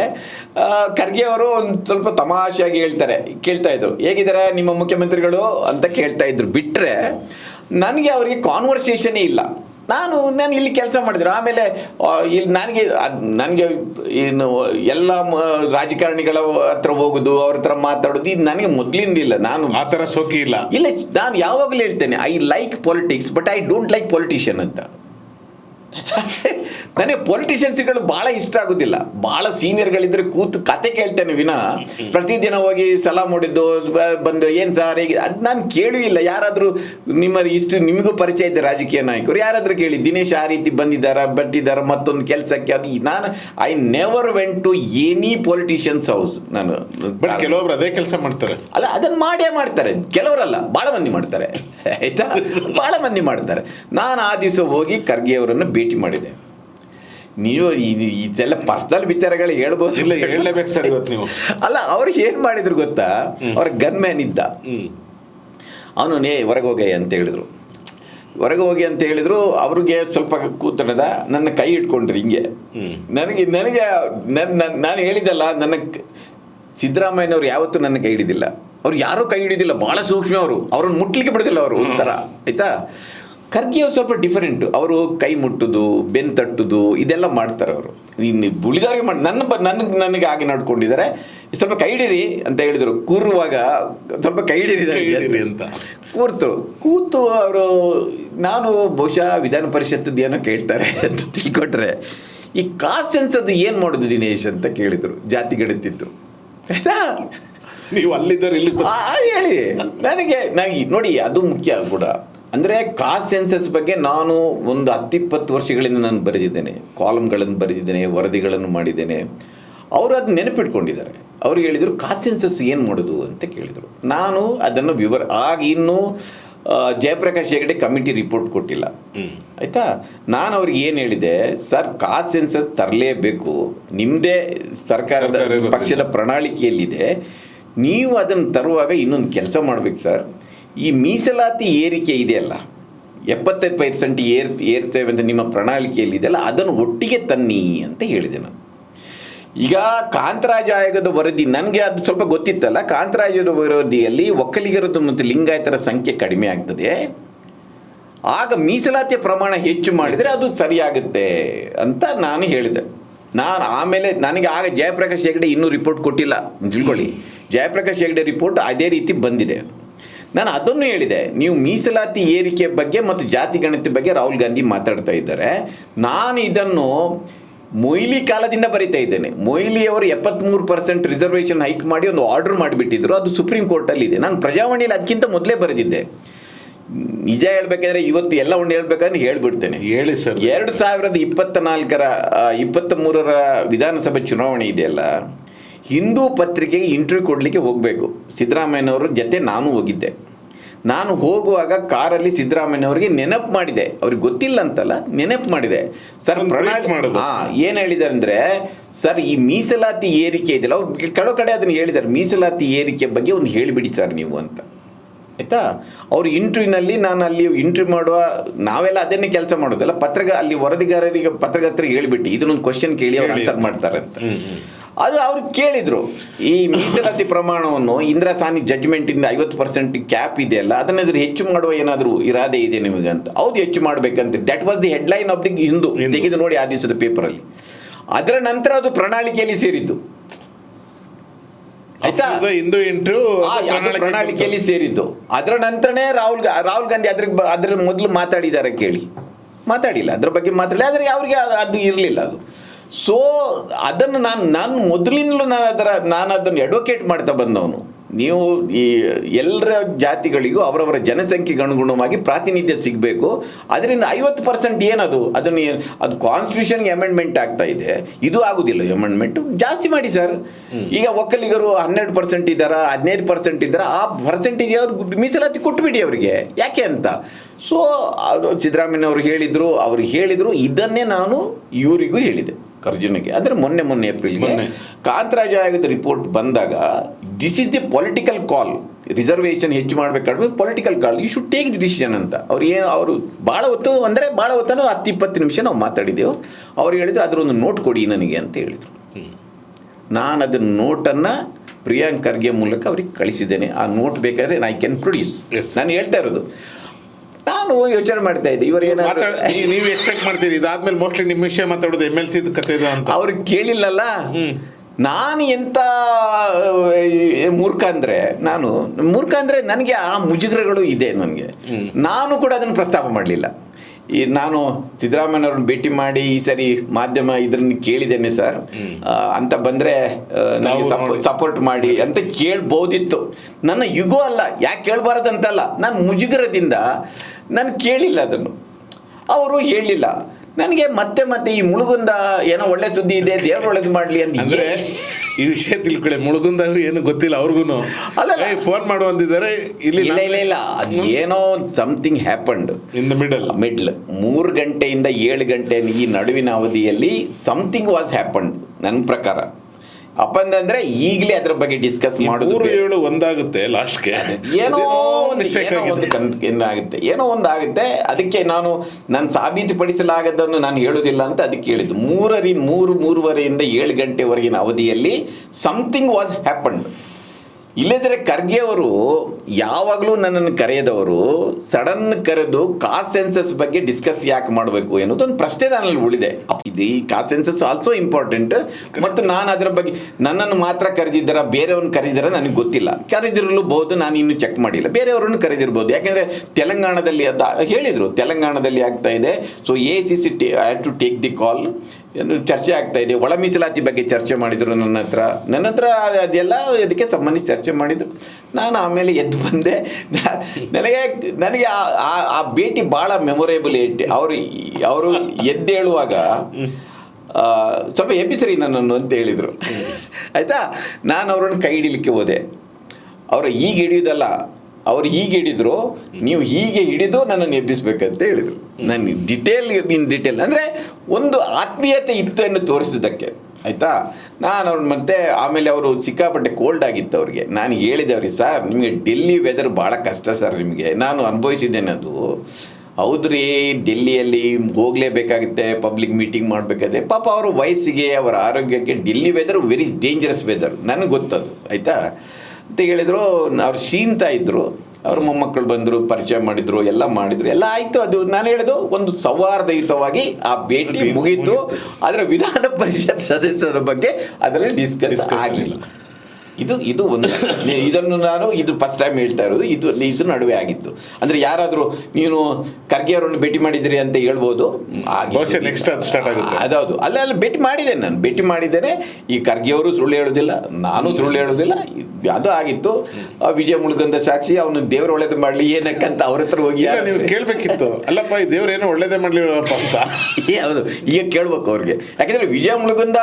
ಖರ್ಗೆ ಅವರು ಒಂದು ಸ್ವಲ್ಪ ತಮಾಷೆಯಾಗಿ ಹೇಳ್ತಾರೆ, ಕೇಳ್ತಾ ಇದ್ರು. ಹೇಗಿದ್ದಾರೆ ನಿಮ್ಮ ಮುಖ್ಯಮಂತ್ರಿಗಳು ಅಂತ ಕೇಳ್ತಾ ಇದ್ರು. ಬಿಟ್ಟರೆ ನನಗೆ ಅವರಿಗೆ ಕಾನ್ವರ್ಸೇಷನೇ ಇಲ್ಲ. ನಾನು ನಾನು ಇಲ್ಲಿ ಕೆಲಸ ಮಾಡಿದ್ರು. ಆಮೇಲೆ ಇಲ್ಲಿ ನನಗೆ ಅದ್- ನನಗೆ ಏನು ಎಲ್ಲ ರಾಜಕಾರಣಿಗಳ ಹತ್ರ ಹೋಗೋದು ಅವ್ರ ಹತ್ರ ಮಾತಾಡೋದು ಇದು ನನಗೆ ಮೊದಲಿಂದಿಲ್ಲ. ನಾನು ಆ ಥರ ಸೋಕಿ ಇಲ್ಲ. ಇಲ್ಲ ನಾನು ಯಾವಾಗಲೂ ಹೇಳ್ತೇನೆ I like politics but I don't like politician ಅಂತ. ನನಗೆ ಪೊಲಿಟಿಷಿಯನ್ಸ್ಗಳು ಭಾಳ ಇಷ್ಟ ಆಗೋದಿಲ್ಲ. ಭಾಳ ಸೀನಿಯರ್ಗಳಿದ್ರೆ ಕೂತು ಕತೆ ಕೇಳ್ತೇನೆ ವಿನ. ಪ್ರತಿದಿನ ಹೋಗಿ ಸಲ ಮಾಡಿದ್ದು ಬಂದು ಏನು ಸರ್ ಹೇಗೆ ಅದು ನಾನು ಕೇಳೂ ಇಲ್ಲ. ಯಾರಾದರೂ ನಿಮ್ಮ ಇಷ್ಟು ನಿಮಗೂ ಪರಿಚಯ ಇದೆ ರಾಜಕೀಯ ನಾಯಕರು ಯಾರಾದರೂ ಕೇಳಿ ದಿನೇಶ್ ಆ ರೀತಿ ಬಂದಿದ್ದಾರ ಬಟ್ಟಿದ್ದಾರ ಮತ್ತೊಂದು ಕೆಲಸಕ್ಕೆ ಅದು ನಾನು I never went to any politicians house ನಾನು. ಬಟ್ ಕೆಲವೊಬ್ರು ಅದೇ ಕೆಲಸ ಮಾಡ್ತಾರೆ. ಅಲ್ಲ ಅದನ್ನು ಮಾಡೇ ಮಾಡ್ತಾರೆ. ಕೆಲವರಲ್ಲ ಭಾಳ ಮಂದಿ ಮಾಡ್ತಾರೆ. ಆಯ್ತಾ? ಭಾಳ ಮಂದಿ ಮಾಡ್ತಾರೆ. ನಾನು ಆ ದಿವಸ ಹೋಗಿ ಖರ್ಗೆ ಅವರನ್ನು ಭೇಟಿ ಮಾಡಿದೆ. ನೀವು ಇದು- ಇದೆಲ್ಲ ಪರ್ಸನಲ್ ವಿಚಾರಗಳು ಹೇಳ್ಬೋದು. ಇಲ್ಲ ಹೇಳಲೇಬೇಕು ಸರ್ ಇವತ್ತು ನೀವು. ಅಲ್ಲ ಅವ್ರಿಗೆ ಏನ್ ಮಾಡಿದ್ರು ಗೊತ್ತಾ? ಅವ್ರ ಗನ್ ಮ್ಯಾನ್ ಇದ್ದ ಅವನು ನೇ ಹೊರಗೆ ಹೋಗಿ ಅಂತ ಹೇಳಿದ್ರು. ಹೊರಗೆ ಹೋಗಿ ಅಂತ ಹೇಳಿದ್ರು ಅವ್ರಿಗೆ ಸ್ವಲ್ಪ ಕೂತಡದ ನನ್ನ ಕೈ ಇಟ್ಕೊಂಡ್ರಿ ಹಿಂಗೆ. ನನಗೆ ನನಗೆ ನನ್ನ ನಾನು ಹೇಳಿದಲ್ಲ ನನ್ನ ಸಿದ್ದರಾಮಯ್ಯನವ್ರು ಯಾವತ್ತೂ ನನ್ನ ಕೈ ಹಿಡಿದಿಲ್ಲ. ಅವ್ರು ಯಾರೂ ಕೈ ಹಿಡಿದಿಲ್ಲ ಭಾಳ ಸೂಕ್ಷ್ಮ ಅವರು. ಅವ್ರನ್ನ ಮುಟ್ಲಿಕ್ಕೆ ಬಿಡೋದಿಲ್ಲ ಅವರು ಒಂಥರ. ಆಯ್ತಾ? ಖರ್ಗೆ ಅವ್ರು ಸ್ವಲ್ಪ ಡಿಫರೆಂಟ್ ಅವರು ಕೈ ಮುಟ್ಟುದು ಬೆನ್ ತಟ್ಟುದು ಇದೆಲ್ಲ ಮಾಡ್ತಾರೆ ಅವರು. ಇನ್ನು ಉಳಿದವ್ರಿಗೆ ಮಾಡಿ ನನ್ನ ಬ ನನಗೆ ನನಗೆ ಹಾಗೆ ನಡ್ಕೊಂಡಿದ್ದಾರೆ ಸ್ವಲ್ಪ ಕೈ ಹಿಡೀರಿ ಅಂತ ಹೇಳಿದರು. ಕೂರುವಾಗ ಸ್ವಲ್ಪ ಕೈ ಹಿಡೀರಿ ಅಂತ. ಕೂರ್ತರು. ಕೂತು ಅವರು ನಾನು ಬಹುಶಃ ವಿಧಾನ ಪರಿಷತ್ತದ್ದು ಏನೋ ಕೇಳ್ತಾರೆ ಅಂತ ತಿಳ್ಕೊಟ್ರೆ ಈ ಕಾಸ್ಟ್ ಸೆನ್ಸ್ ಅದು ಏನು ಮಾಡೋದು ದಿನೇಶ್ ಅಂತ ಕೇಳಿದರು. ಜಾತಿ ಗಡಿತಿತ್ತು ಆಯ್ತಾ? ನೀವು ಅಲ್ಲಿದ್ದರು ಇಲ್ಲಿ ಹೇಳಿ. ನನಗೆ ನನಗೆ ನೋಡಿ ಅದು ಮುಖ್ಯ ಕೂಡ. ಅಂದರೆ ಕಾಸ್ ಸೆನ್ಸಸ್ ಬಗ್ಗೆ ನಾನು ಒಂದು ಹತ್ತಿಪ್ಪತ್ತು ವರ್ಷಗಳಿಂದ ನಾನು ಬರೆದಿದ್ದೇನೆ. ಕಾಲಮ್ಗಳನ್ನು ಬರೆದಿದ್ದೇನೆ ವರದಿಗಳನ್ನು ಮಾಡಿದ್ದೇನೆ. ಅವರು ಅದು ನೆನಪಿಟ್ಕೊಂಡಿದ್ದಾರೆ. ಅವ್ರು ಹೇಳಿದರು ಕಾಸ್ ಸೆನ್ಸಸ್ ಏನು ಮಾಡೋದು? ಅಂತ ಕೇಳಿದರು. ನಾನು ಅದನ್ನು ವಿವರ ಆಗ ಇನ್ನೂ ಜಯಪ್ರಕಾಶ್ ಹೆಗಡೆ ಕಮಿಟಿ ರಿಪೋರ್ಟ್ ಕೊಟ್ಟಿಲ್ಲ. ಆಯಿತಾ? ನಾನು ಅವ್ರಿಗೆ ಏನು ಹೇಳಿದೆ ಸರ್ ಕಾಸ್ ಸೆನ್ಸಸ್ ತರಲೇಬೇಕು. ನಿಮ್ಮದೇ ಸರ್ಕಾರದ ಪಕ್ಷದ ಪ್ರಣಾಳಿಕೆಯಲ್ಲಿದೆ. ನೀವು ಅದನ್ನು ತರುವಾಗ ಇನ್ನೊಂದು ಕೆಲಸ ಮಾಡ್ಬೇಕು ಸರ್. ಈ ಮೀಸಲಾತಿ ಏರಿಕೆ ಇದೆಯಲ್ಲ, ಎಪ್ಪತ್ತೈದು ಪರ್ಸೆಂಟ್ ಏರ್ ಏರ್ತೇವೆ ಅಂತ ನಿಮ್ಮ ಪ್ರಣಾಳಿಕೆಯಲ್ಲಿ ಇದೆಯಲ್ಲ, ಅದನ್ನು ಒಟ್ಟಿಗೆ ತನ್ನಿ ಅಂತ ಹೇಳಿದೆ ನಾನು. ಈಗ ಕಾಂತರಾಜ ಆಯೋಗದ ವರದಿ, ನನಗೆ ಅದು ಸ್ವಲ್ಪ ಗೊತ್ತಿತ್ತಲ್ಲ, ಕಾಂತರಾಜದ ವರದಿಯಲ್ಲಿ ಒಕ್ಕಲಿಗರದ್ದು ಮತ್ತು ಲಿಂಗಾಯತರ ಸಂಖ್ಯೆ ಕಡಿಮೆ ಆಗ್ತದೆ. ಆಗ ಮೀಸಲಾತಿಯ ಪ್ರಮಾಣ ಹೆಚ್ಚು ಮಾಡಿದರೆ ಅದು ಸರಿಯಾಗುತ್ತೆ ಅಂತ ನಾನು ಹೇಳಿದೆ. ನಾನು ಆಮೇಲೆ ನನಗೆ ಆಗ ಜಯಪ್ರಕಾಶ್ ಹೆಗ್ಡೆ ಇನ್ನೂ ರಿಪೋರ್ಟ್ ಕೊಟ್ಟಿಲ್ಲ. ತಿಳ್ಕೊಳ್ಳಿ. ಜಯಪ್ರಕಾಶ್ ಹೆಗ್ಡೆ ರಿಪೋರ್ಟ್ ಅದೇ ರೀತಿ ಬಂದಿದೆ ನಾನು ಅದನ್ನು ಹೇಳಿದೆ. ನೀವು ಮೀಸಲಾತಿ ಏರಿಕೆ ಬಗ್ಗೆ ಮತ್ತು ಜಾತಿ ಗಣತಿ ಬಗ್ಗೆ ರಾಹುಲ್ ಗಾಂಧಿ ಮಾತಾಡ್ತಾ ಇದ್ದಾರೆ. ನಾನು ಇದನ್ನು ಮೊಯ್ಲಿ ಕಾಲದಿಂದ ಬರಿತಾ ಇದ್ದೇನೆ. ಮೊಯ್ಲಿಯವರು ಎಪ್ಪತ್ತ್ಮೂರು ಪರ್ಸೆಂಟ್ ರಿಸರ್ವೇಷನ್ ಹೈಕ್ ಮಾಡಿ ಒಂದು ಆರ್ಡರ್ ಮಾಡಿಬಿಟ್ಟಿದ್ರು. ಅದು ಸುಪ್ರೀಂ ಕೋರ್ಟಲ್ಲಿ ಇದೆ. ನಾನು ಪ್ರಜಾವಾಣಿಯಲ್ಲಿ ಅದಕ್ಕಿಂತ ಮೊದಲೇ ಬರೆದಿದ್ದೆ. ನಿಜ ಹೇಳ್ಬೇಕಾದ್ರೆ ಇವತ್ತು ಎಲ್ಲ ಒಂದು ಹೇಳ್ಬೇಕಂದ್ರೆ ಹೇಳ್ಬಿಡ್ತೇನೆ. ಹೇಳಿ ಸರ್. ಎರಡು ಸಾವಿರದ ಇಪ್ಪತ್ತ ನಾಲ್ಕರ ಇಪ್ಪತ್ತ ಮೂರರ ವಿಧಾನಸಭೆ ಚುನಾವಣೆ ಇದೆಯಲ್ಲ. ಹಿಂದೂ ಪತ್ರಿಕೆಗೆ ಇಂಟರ್ವ್ಯೂ ಕೊಡಲಿಕ್ಕೆ ಹೋಗಬೇಕು. ಸಿದ್ದರಾಮಯ್ಯನವ್ರ ಜೊತೆ ನಾನು ಹೋಗಿದ್ದೆ. ನಾನು ಹೋಗುವಾಗ ಕಾರಲ್ಲಿ ಸಿದ್ದರಾಮಯ್ಯನವ್ರಿಗೆ ನೆನಪು ಮಾಡಿದೆ. ಅವ್ರಿಗೆ ಗೊತ್ತಿಲ್ಲ ಅಂತಲ್ಲ ನೆನಪು ಮಾಡಿದೆ. ಸರ್ ಪ್ರಣಾಳ್ ಮಾಡೋದು. ಹಾ ಏನು ಹೇಳಿದ್ದಾರೆ ಅಂದರೆ ಸರ್ ಈ ಮೀಸಲಾತಿ ಏರಿಕೆ ಇದೆಯಲ್ಲ ಅವ್ರು ಕೆಲವು ಕಡೆ ಅದನ್ನು ಹೇಳಿದ್ದಾರೆ. ಮೀಸಲಾತಿ ಏರಿಕೆ ಬಗ್ಗೆ ಒಂದು ಹೇಳಿಬಿಡಿ ಸರ್ ನೀವು ಅಂತ. ಆಯ್ತಾ? ಅವ್ರು ಇಂಟ್ರ್ಯೂನಲ್ಲಿ ನಾನು ಅಲ್ಲಿ ಇಂಟ್ರ್ಯೂ ಮಾಡುವ ನಾವೆಲ್ಲ ಅದನ್ನೇ ಕೆಲಸ ಮಾಡೋದಲ್ಲ. ಪತ್ರಗ ಅಲ್ಲಿ ವರದಿಗಾರರಿಗೆ ಪತ್ರಕರ್ತರಿಗೆ ಹೇಳಿಬಿಟ್ಟು ಇದನ್ನೊಂದು ಕ್ವಶನ್ ಕೇಳಿ ಅವ್ರು. ಆನ್ಸರ್ ಮಾಡ್ತಾರೆ ಅಂತ. ಅದು ಅವ್ರು ಕೇಳಿದ್ರು ಈ ಮೀಸಲಾತಿ ಪ್ರಮಾಣವನ್ನು ಇಂದಿರಾ ಸಾನಿ ಜಡ್ಜ್ಮೆಂಟಿಂದ ಐವತ್ತು ಪರ್ಸೆಂಟ್ ಕ್ಯಾಪ್ ಇದೆಯಲ್ಲ ಅದನ್ನಾದ್ರೂ ಹೆಚ್ಚು ಮಾಡುವ ಏನಾದರೂ ಇರಾದೆ ಇದೆ ನಿಮಗೆ ಅಂತ? ಹೌದು ಹೆಚ್ಚು ಮಾಡಬೇಕಂತ that was the headline of the Hindu. ತೆಗೆದು ನೋಡಿ ಆ ದಿವಸದ ಪೇಪರಲ್ಲಿ ಅದರ ನಂತರ ಅದು ಪ್ರಣಾಳಿಕೆಯಲ್ಲಿ ಸೇರಿದ್ದು. ಆಯ್ತಾ? ಅದು ಹಿಂದೂ ಇಂಟರ್ವ್ಯೂ ಪ್ರಣಾಳಿಕೆಯಲ್ಲಿ ಸೇರಿದ್ದು. ಅದರ ನಂತರನೇ ರಾಹುಲ್ ಗಾ- ರಾಹುಲ್ ಗಾಂಧಿ ಅದ್ರ ಅದ್ರ ಮೊದಲು ಮಾತಾಡಿದ್ದಾರೆ ಕೇಳಿ. ಮಾತಾಡಿಲ್ಲ. ಅದ್ರ ಬಗ್ಗೆ ಮಾತಾಡಿ ಆದರೆ ಅವರಿಗೆ ಅದು ಇರಲಿಲ್ಲ ಅದು. ಸೊ ಅದನ್ನು ನಾನು ನಾನು ಮೊದಲಿಂದಲೂ ನಾನು ಅದರ ನಾನು ಅದನ್ನು ಅಡ್ವೊಕೇಟ್ ಮಾಡ್ತಾ ಬಂದವನು. ನೀವು ಈ ಎಲ್ಲರ ಜಾತಿಗಳಿಗೂ ಅವರವರ ಜನಸಂಖ್ಯೆಗೆ ಅನುಗುಣವಾಗಿ ಪ್ರಾತಿನಿಧ್ಯ ಸಿಗಬೇಕು. ಅದರಿಂದ ಐವತ್ತು ಪರ್ಸೆಂಟ್ ಏನದು? ಅದನ್ನು ಅದು ಕಾನ್ಸ್ಟಿಟ್ಯೂಷನ್ಗೆ ಅಮೆಂಡ್ಮೆಂಟ್ ಆಗ್ತಾ ಇದೆ. ಇದು ಆಗುದಿಲ್ಲ. ಅಮೆಂಡ್ಮೆಂಟ್ ಜಾಸ್ತಿ ಮಾಡಿ ಸರ್ ಈಗ ಒಕ್ಕಲಿಗರು ಹನ್ನೆರಡು ಪರ್ಸೆಂಟ್ ಇದ್ದಾರ ಹದಿನೈದು ಪರ್ಸೆಂಟ್ ಇದ್ದಾರ ಆ ಪರ್ಸೆಂಟಿಗೆ ಅವ್ರು ಮೀಸಲಾತಿ ಕೊಟ್ಬಿಡಿ ಅವರಿಗೆ. ಯಾಕೆ ಅಂತ? ಸೊ ಅದು ಸಿದ್ದರಾಮಯ್ಯ ಅವರು ಹೇಳಿದರು ಅವ್ರಿಗೆ ಹೇಳಿದರು ಇದನ್ನೇ ನಾನು ಇವರಿಗೂ ಹೇಳಿದೆ. ಕರ್ಜುನಿಗೆ ಅಂದರೆ ಮೊನ್ನೆ ಮೊನ್ನೆ ಏಪ್ರಿಲ್ಗೆ ಮೊನ್ನೆ. ಕಾಂತರಾಜ ಆಯೋಗದ ರಿಪೋರ್ಟ್ ಬಂದಾಗ this is the political call reservation ಹೆಚ್ಚು ಮಾಡಬೇಕಾದ್ರೆ political call you should take the decision ಅಂತ. ಅವ್ರು ಏನು ಅವರು ಭಾಳ ಹೊತ್ತು ಅಂದರೆ ಭಾಳ ಹೊತ್ತನ್ನು ಹತ್ತು ಇಪ್ಪತ್ತು ನಿಮಿಷ ನಾವು ಮಾತಾಡಿದೆವು ಅವ್ರು ಹೇಳಿದ್ರು ಅದರೊಂದು ನೋಟ್ ಕೊಡಿ ನನಗೆ ಅಂತ ಹೇಳಿದರು. ನಾನು ಅದನ್ನ ನೋಟನ್ನು ಪ್ರಿಯಾಂಕ್ ಖರ್ಗೆ ಮೂಲಕ ಅವ್ರಿಗೆ ಕಳಿಸಿದ್ದೇನೆ. ಆ ನೋಟ್ ಬೇಕಾದರೆ ಐ ಕ್ಯಾನ್ ಪ್ರೊಡ್ಯೂಸ್. ನಾನು ಹೇಳ್ತಾ ಇರೋದು ನಾನು ಯೋಚನೆ ಮಾಡ್ತಾ ಇದ್ದೆ. ಇವರು ಏನಾದ್ರು ನೀವು ಎಕ್ಸ್ಪೆಕ್ಟ್ ಮಾಡ್ತೀರಿ? ಇದಾದ್ಮೇಲೆ ಮೋಸ್ಟ್ಲಿ ನಿಮ್ಮ ವಿಷಯ ಮಾತಾಡೋದು ಎಂ ಎಲ್ ಸಿ ಕತೆ ಇದೆ ಅಂತ. ಅವ್ರು ಕೇಳಿಲ್ಲಲ್ಲ? ನಾನು ಎಂತ ಮೂರ್ಖ ಅಂದ್ರೆ ನಾನು ಮೂರ್ಖ ಅಂದ್ರೆ ನನಗೆ ಆ ಮುಜುಗರಗಳು ಇದೆ ನನಗೆ. ನಾನು ಕೂಡ ಅದನ್ನು ಪ್ರಸ್ತಾಪ ಮಾಡಲಿಲ್ಲ. ಈ ನಾನು ಸಿದ್ದರಾಮಯ್ಯವ್ರನ್ನ ಭೇಟಿ ಮಾಡಿ ಈ ಸರಿ ಮಾಧ್ಯಮ ಇದ್ರನ್ನ ಕೇಳಿದ್ದೇನೆ ಸರ್. ಅಂತ ಬಂದರೆ ನನಗೆ ಸಪೋರ್ಟ್ ಮಾಡಿ ಅಂತ ಕೇಳ್ಬೋದಿತ್ತು. ನನ್ನ ಯುಗೋ ಅಲ್ಲ ಯಾಕೆ ಕೇಳಬಾರ್ದಂತಲ್ಲ. ನಾನು ಮುಜುಗರದಿಂದ ನಾನು ಕೇಳಿಲ್ಲ ಅದನ್ನು. ಅವರು ಹೇಳಿಲ್ಲ. ನನಗೆ ಮತ್ತೆ ಮತ್ತೆ ಈ ಮುಳುಗುಂದ ಏನೋ ಒಳ್ಳೆ ಸುದ್ದಿ ಇದೆ ದೇವ್ರು ಒಳ್ಳೇದು ಮಾಡಲಿ ಅಂತ ಅಂದ್ರೆ ಈ ವಿಷಯ ತಿಳ್ಕೊಳ್ಳಿ ಮುಳುಗುಂದ ಏನು ಗೊತ್ತಿಲ್ಲ ಅವ್ರಿಗೂ ಅಲ್ಲ ಫೋನ್ ಮಾಡು ಅಂದಿದ್ದಾರೆ ಇಲ್ಲಿ ಇಲ್ಲ ಇಲ್ಲ ಇಲ್ಲ. ಅದು ಏನೋ something happened in the middle middle ಮೂರು ಗಂಟೆಯಿಂದ ಏಳು ಗಂಟೆ ಈ ನಡುವಿನ ಅವಧಿಯಲ್ಲಿ ಸಮಥಿಂಗ್ ವಾಸ್ ಹ್ಯಾಪಂಡ್ ನನ್ನ ಪ್ರಕಾರ. ಅಪ್ಪಂದಂದ್ರೆ ಈಗಲೇ ಅದ್ರ ಬಗ್ಗೆ ಡಿಸ್ಕಸ್ ಮಾಡೋದು ಮೂರು. ಏಳು ಒಂದಾಗುತ್ತೆ ಲಾಸ್ಟ್ಗೆ ಏನೋ ಒಂದು ಮಿಸ್ಟೇಕ್ ಏನೋ ಒಂದು ಒಂದಾಗುತ್ತೆ ಅದಕ್ಕೆ ನಾನು ನಾನು ಸಾಬೀತುಪಡಿಸಲಾಗದನ್ನು ನಾನು ಹೇಳೋದಿಲ್ಲ ಅಂತ ಅದಕ್ಕೆ ಹೇಳಿದ್ದು. ಮೂರರಿಂದ ಮೂರು ಮೂರುವರೆಯಿಂದ ಏಳು ಗಂಟೆವರೆಗಿನ ಅವಧಿಯಲ್ಲಿ ಸಮಥಿಂಗ್ ವಾಸ್ ಹ್ಯಾಪಂಡ್ ಇಲ್ಲದ್ರೆ ಖರ್ಗೆ ಅವರು ಯಾವಾಗಲೂ ನನ್ನನ್ನು ಕರೆಯದವರು ಸಡನ್ ಕರೆದು ಕಾಸ್ಟ್ ಸೆನ್ಸಸ್ ಬಗ್ಗೆ ಡಿಸ್ಕಸ್ ಯಾಕೆ ಮಾಡಬೇಕು ಅನ್ನೋದೊಂದು ಪ್ರಶ್ನೆ ನನ್ನಲ್ಲಿ ಉಳಿದೆ. ಇದು ಈ ಕಾಸ್ಟ್ ಸೆನ್ಸಸ್ ಆಲ್ಸೋ ಇಂಪಾರ್ಟೆಂಟ್ ಮತ್ತು ನಾನು ಅದರ ಬಗ್ಗೆ ನನ್ನನ್ನು ಮಾತ್ರ ಕರೆದಿದ್ದಾರ, ಬೇರೆಯವ್ರನ್ನ ಕರೆದಿದ್ದಾರ ನನಗೆ ಗೊತ್ತಿಲ್ಲ. ಕರೆದಿರಲೂಬಹುದು, ನಾನು ಇನ್ನೂ ಚೆಕ್ ಮಾಡಿಲ್ಲ. ಬೇರೆಯವ್ರನ್ನು ಕರೆದಿರ್ಬೋದು ಯಾಕೆಂದರೆ ತೆಲಂಗಾಣದಲ್ಲಿ ಅದ ಹೇಳಿದರು, ತೆಲಂಗಾಣದಲ್ಲಿ ಆಗ್ತಾ ಇದೆ. So A C C T to take the call ಏನು ಚರ್ಚೆ ಆಗ್ತಾ ಇದೆ. ಒಳ ಮೀಸಲಾತಿ ಬಗ್ಗೆ ಚರ್ಚೆ ಮಾಡಿದರು ನನ್ನ ಹತ್ರ. ನನ್ನ ಹತ್ರ ಅದೆಲ್ಲ ಅದಕ್ಕೆ ಸಂಬಂಧಿಸಿ ಚರ್ಚೆ ಮಾಡಿದರು. ನಾನು ಆಮೇಲೆ ಎದ್ದು ಬಂದೆ. ನನಗೆ ನನಗೆ ಆ- ಭೇಟಿ ಭಾಳ ಮೆಮೊರೇಬಲ್ ಅವರು ಅವರು ಎದ್ದೇಳುವಾಗ ಸ್ವಲ್ಪ ಎಬ್ಬಿಸ್ರಿ ನನ್ನನ್ನು ಅಂತ ಹೇಳಿದರು. ಆಯಿತಾ? ನಾನು ಅವ್ರನ್ನ ಕೈ ಹಿಡಿಲಿಕ್ಕೆ ಹೋದೆ. ಅವರು ಈಗ ಹಿಡಿಯೋದಲ್ಲ ಅವ್ರು ಹೀಗೆ ಹಿಡಿದ್ರು, ನೀವು ಹೀಗೆ ಹಿಡಿದು ನನ್ನನ್ನು ಎಬ್ಬಿಸ್ಬೇಕಂತ ಹೇಳಿದರು. ನನ್ನ ಡಿಟೇಲ್ ಇನ್ ಡಿಟೇಲ್ ಅಂದರೆ ಒಂದು ಆತ್ಮೀಯತೆ ಇತ್ತು ಎಂದು ತೋರಿಸಿದ್ದಕ್ಕೆ, ಆಯಿತಾ? ನಾನು ಅವ್ರು ಮತ್ತೆ ಆಮೇಲೆ ಅವರು ಸಿಕ್ಕಾಪಟ್ಟೆ ಕೋಲ್ಡ್ ಆಗಿತ್ತು ಅವ್ರಿಗೆ. ನಾನು ಹೇಳಿದೆ ಅವ್ರಿಗೆ, ಸರ್, ನಿಮಗೆ ಡೆಲ್ಲಿ ವೆದರ್ ಭಾಳ ಕಷ್ಟ ಸರ್ ನಿಮಗೆ. ನಾನು ಅನುಭವಿಸಿದ್ದೇನೆ ಅದು. ಹೌದ್ರಿ, ಡೆಲ್ಲಿಯಲ್ಲಿ ಹೋಗಲೇಬೇಕಾಗುತ್ತೆ ಪಬ್ಲಿಕ್ ಮೀಟಿಂಗ್ ಮಾಡಬೇಕಾದ್ರೆ. ಪಾಪ ಅವರ ವಯಸ್ಸಿಗೆ, ಅವರ ಆರೋಗ್ಯಕ್ಕೆ Delhi weather very dangerous weather ನನಗೆ ಗೊತ್ತದು, ಆಯಿತಾ? ಅಂತ ಹೇಳಿದರು ಅವ್ರು ಶೀಂತ ಇದ್ದರು ಅವ್ರ ಮೊಮ್ಮಕ್ಕಳು ಬಂದರು ಪರಿಚಯ ಮಾಡಿದ್ರು ಎಲ್ಲ ಮಾಡಿದ್ರು. ಎಲ್ಲ ಆಯಿತು. ಅದು ನಾನು ಹೇಳೋದು ಒಂದು ಸೌಹಾರ್ದಯುತವಾಗಿ ಆ ಭೇಟಿ ಮುಗೀತು. ಮುಗೀತು. ಅದರ ವಿಧಾನ ಪರಿಷತ್ ಸದಸ್ಯರ ಬಗ್ಗೆ ಅದರಲ್ಲಿ ಡಿಸ್ಕಸ್ ಆಗಲಿಲ್ಲ. ಇದು ಇದು ಒಂದು ಇದನ್ನು ನಾನು ಇದು ಫಸ್ಟ್ ಟೈಮ್ ಹೇಳ್ತಾ ಇರೋದು. ಇದು ಇದು ನಡುವೆ ಆಗಿತ್ತು ಅಂದ್ರೆ ಯಾರಾದರೂ ನೀನು ಖರ್ಗೆ ಅವರನ್ನು ಭೇಟಿ ಮಾಡಿದಿರಿ ಅಂತ ಹೇಳ್ಬೋದು. ಅದೌದು ಅಲ್ಲ ಅಲ್ಲಿ ಭೇಟಿ ಮಾಡಿದೆ ನಾನು. ಭೇಟಿ ಮಾಡಿದ್ದೇನೆ. ಈ ಖರ್ಗೆ ಅವರು ಸುಳ್ಳು ಹೇಳೋದಿಲ್ಲ. ನಾನು ಸುಳ್ಳು ಹೇಳೋದಿಲ್ಲ. ಅದು ಆಗಿತ್ತು. ವಿಜಯ ಮುಳುಗಂದ ಸಾಕ್ಷಿ ಅವನು ದೇವರು ಒಳ್ಳೇದು ಮಾಡಲಿ ಏನಕ್ಕಂತ ಅವ್ರ ಹತ್ರ ಹೋಗಿ ನೀವು ಕೇಳಬೇಕಿತ್ತು. ಅಲ್ಲಪ್ಪ ಈ ದೇವ್ರೇನೋ ಒಳ್ಳೇದೇ ಮಾಡಲಿ ಅಂತ. ಹೌದು. ಈಗ ಕೇಳ್ಬೇಕು ಅವ್ರಿಗೆ. ಯಾಕಂದ್ರೆ ವಿಜಯ ಮುಳುಗಂದ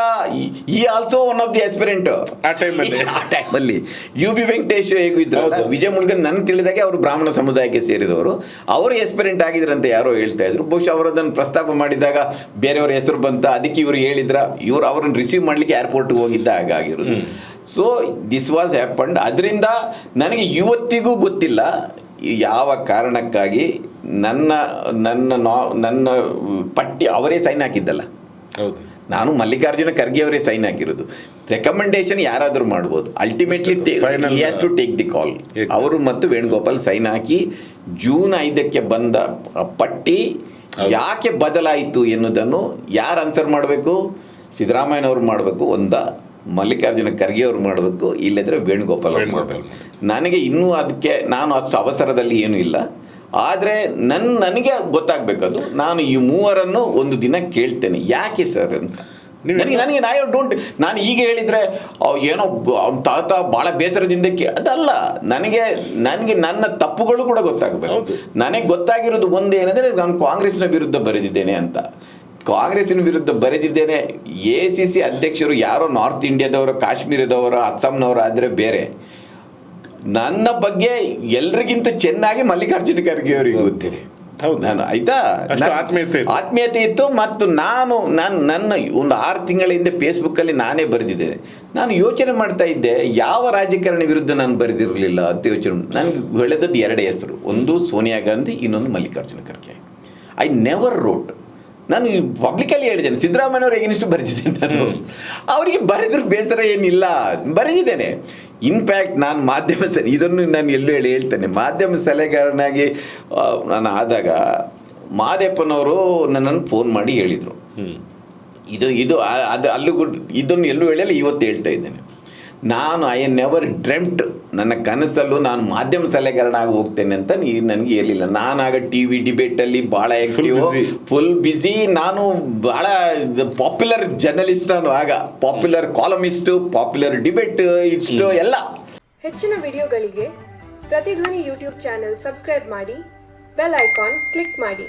ಈ also one of the aspirant ಆ ಟೈಮಲ್ಲಿ ಆ ಟೈಮಲ್ಲಿ ಯು ಬಿ ವೆಂಕಟೇಶ್ ಹೇಗೂ. ವಿಜಯ ಮುಳುಗನ್ ನನ್ನ ತಿಳಿದಾಗೆ ಅವರು ಬ್ರಾಹ್ಮಣ ಸಮುದಾಯಕ್ಕೆ ಸೇರಿದವರು. ಅವರು ಎಸ್ಪಿರೆಂಟ್ ಆಗಿದ್ರಂತ ಯಾರೋ ಹೇಳ್ತಾ ಇದ್ರು. ಬಹುಶಃ ಅವರು ಅದನ್ನು ಪ್ರಸ್ತಾಪ ಮಾಡಿದಾಗ ಬೇರೆಯವ್ರ ಹೆಸರು ಬಂತ. ಅದಕ್ಕೆ ಇವರು ಹೇಳಿದ್ರ. ಇವರು ಅವರನ್ನು ರಿಸೀವ್ ಮಾಡ್ಲಿಕ್ಕೆ ಏರ್ಪೋರ್ಟ್ಗೆ ಹೋಗಿದ್ದ ಹಾಗಾಗಿರೋದು ಸೊ ದಿಸ್ ವಾಸ್ ಹ್ಯಾಪಂಡ್ ಅದರಿಂದ ನನಗೆ ಇವತ್ತಿಗೂ ಗೊತ್ತಿಲ್ಲ. ಯಾವ ಕಾರಣಕ್ಕಾಗಿ ನನ್ನ ನನ್ನ ನಾ ನನ್ನ ಪಟ್ಟಿ ಅವರೇ ಸೈನ್ ಹಾಕಿದ್ದಲ್ಲ. ಹೌದು. ನಾನು ಮಲ್ಲಿಕಾರ್ಜುನ ಖರ್ಗೆ ಅವರೇ ಸೈನ್ ಆಗಿರೋದು. ರೆಕಮೆಂಡೇಶನ್ ಯಾರಾದರೂ ಮಾಡ್ಬೋದು. Ultimately has to take the call ಅವರು ಮತ್ತು ವೇಣುಗೋಪಾಲ್ ಸೈನ್ ಹಾಕಿ ಜೂನ್ ಐದಕ್ಕೆ ಬಂದ ಪಟ್ಟಿ ಯಾಕೆ ಬದಲಾಯಿತು ಎನ್ನುವುದನ್ನು ಯಾರು ಆನ್ಸರ್ ಮಾಡಬೇಕು? ಸಿದ್ದರಾಮಯ್ಯನವ್ರು ಮಾಡಬೇಕು ಒಂದ ಮಲ್ಲಿಕಾರ್ಜುನ ಖರ್ಗೆ ಅವ್ರು ಮಾಡಬೇಕು ಇಲ್ಲದ್ರೆ ವೇಣುಗೋಪಾಲ್ ಅವರು ಮಾಡಬೇಕು. ನನಗೆ ಇನ್ನೂ ಅದಕ್ಕೆ ನಾನು ಅಷ್ಟು ಅವಸರದಲ್ಲಿ ಏನೂ ಇಲ್ಲ. ಆದರೆ ನನ್ನ ನನಗೆ ಗೊತ್ತಾಗಬೇಕದು ನಾನು ಈ ಮೂವರನ್ನು ಒಂದು ದಿನ ಕೇಳ್ತೇನೆ. ಯಾಕೆ ಸರ್ ಅಂತ? ನನಗೆ ನನಗೆ ನಾಯ್ ಡೋಂಟ್ ನಾನು ಈಗ ಹೇಳಿದರೆ ಏನೋ ಅವ್ನ ತಾತ ಭಾಳ ಬೇಸರದಿಂದ ಕೇ ಅದಲ್ಲ ನನಗೆ ನನಗೆ ನನ್ನ ತಪ್ಪುಗಳು ಕೂಡ ಗೊತ್ತಾಗಬೇಕು. ನನಗೆ ಗೊತ್ತಾಗಿರೋದು ಒಂದು ಏನಂದರೆ ನಾನು ಕಾಂಗ್ರೆಸ್ನ ವಿರುದ್ಧ ಬರೆದಿದ್ದೇನೆ ಅಂತ. ಕಾಂಗ್ರೆಸ್ಸಿನ ವಿರುದ್ಧ ಬರೆದಿದ್ದೇನೆ ಎ ಸಿ ಸಿ ಅಧ್ಯಕ್ಷರು ಯಾರೋ ನಾರ್ತ್ ಇಂಡಿಯಾದವರು ಕಾಶ್ಮೀರದವರು ಅಸ್ಸಾಂನವರು ಆದರೆ ಬೇರೆ. ನನ್ನ ಬಗ್ಗೆ ಎಲ್ರಿಗಿಂತ ಚೆನ್ನಾಗಿ ಮಲ್ಲಿಕಾರ್ಜುನ ಖರ್ಗೆ ಅವರಿಗೆ ಗೊತ್ತಿದೆ. ಹೌದು. ನಾನು ಆಯ್ತಾ? ಆತ್ಮೀಯತೆ ಇತ್ತು. ಆತ್ಮೀಯತೆ ಇತ್ತು ಮತ್ತು ನಾನು ನಾನು ನನ್ನ ಒಂದು ಆರು ತಿಂಗಳ ಹಿಂದೆ ಫೇಸ್ಬುಕ್ಕಲ್ಲಿ ನಾನೇ ಬರೆದಿದ್ದೇನೆ. ನಾನು ಯೋಚನೆ ಮಾಡ್ತಾ ಇದ್ದೆ ಯಾವ ರಾಜಕಾರಣಿ ವಿರುದ್ಧ ನಾನು ಬರೆದಿರಲಿಲ್ಲ ಅಂತ ಯೋಚನೆ ನನಗೆ ಬೆಳೆದದ್ದು ಎರಡೇ ಹೆಸರು. ಒಂದು ಸೋನಿಯಾ ಗಾಂಧಿ ಇನ್ನೊಂದು Mallikarjuna Kharge I never wrote ನಾನು ಪಬ್ಲಿಕಲ್ಲಿ ಹೇಳಿದ್ದೇನೆ. ಸಿದ್ದರಾಮಯ್ಯವ್ರು ಏನಿಷ್ಟು ಬರೆದಿದ್ದೇನೆ ನಾನು? ಅವರಿಗೆ ಬರೆದ್ರು ಬೇಸರ ಏನಿಲ್ಲ. ಬರೆದಿದ್ದೇನೆ. ಇನ್ಫ್ಯಾಕ್ಟ್ ನಾನು ಮಾಧ್ಯಮ ಸ ಇದನ್ನು ನಾನು ಎಲ್ಲೂ ಹೇಳಿ ಹೇಳ್ತೇನೆ. ಮಾಧ್ಯಮ ಸಲಹೆಗಾರನಾಗಿ ನಾನು ಆದಾಗ ಮಾದೇಪ್ಪನವರು ನನ್ನನ್ನು ಫೋನ್ ಮಾಡಿ ಹೇಳಿದರು. ಇದು ಇದು ಅದು ಅಲ್ಲೂ ಕೂಡ ಇದನ್ನು ಎಲ್ಲೂ ಹೇಳಲ್ಲ ಇವತ್ತು ಹೇಳ್ತಾ ಇದ್ದೇನೆ. ನಾನು ಐ ನೆವರ್ ಡ್ರೆಮ್ಟ್ ನನ್ನ ಕನಸಲ್ಲೂ ನಾನು ಮಾಧ್ಯಮ ಸಲಹೆಗಾರನಾಗಿ ಹೋಗ್ತೇನೆ ಅಂತ ನೀ ನನಗೆ ಹೇಳಿಲ್ಲ ನಾನಾಗ ಟಿ ವಿ ಡಿಬೇಟಲ್ಲಿ ಭಾಳ ಆ್ಯಕ್ಟಿವ್. ಫುಲ್ ಬ್ಯುಸಿ ನಾನು ಭಾಳ ಪಾಪ್ಯುಲರ್ ಜರ್ನಲಿಸ್ಟ್ ನಾನು ಆಗ. ಪಾಪ್ಯುಲರ್ ಕಾಲಮಿಸ್ಟು ಪಾಪ್ಯುಲರ್ ಡಿಬೇಟ್ ಇಷ್ಟು ಎಲ್ಲ. ಹೆಚ್ಚಿನ ವಿಡಿಯೋಗಳಿಗೆ ಪ್ರತಿಧ್ವನಿ ಯೂಟ್ಯೂಬ್ ಚಾನೆಲ್ ಸಬ್ಸ್ಕ್ರೈಬ್ ಮಾಡಿ ಬೆಲ್ ಐಕಾನ್ ಕ್ಲಿಕ್ ಮಾಡಿ.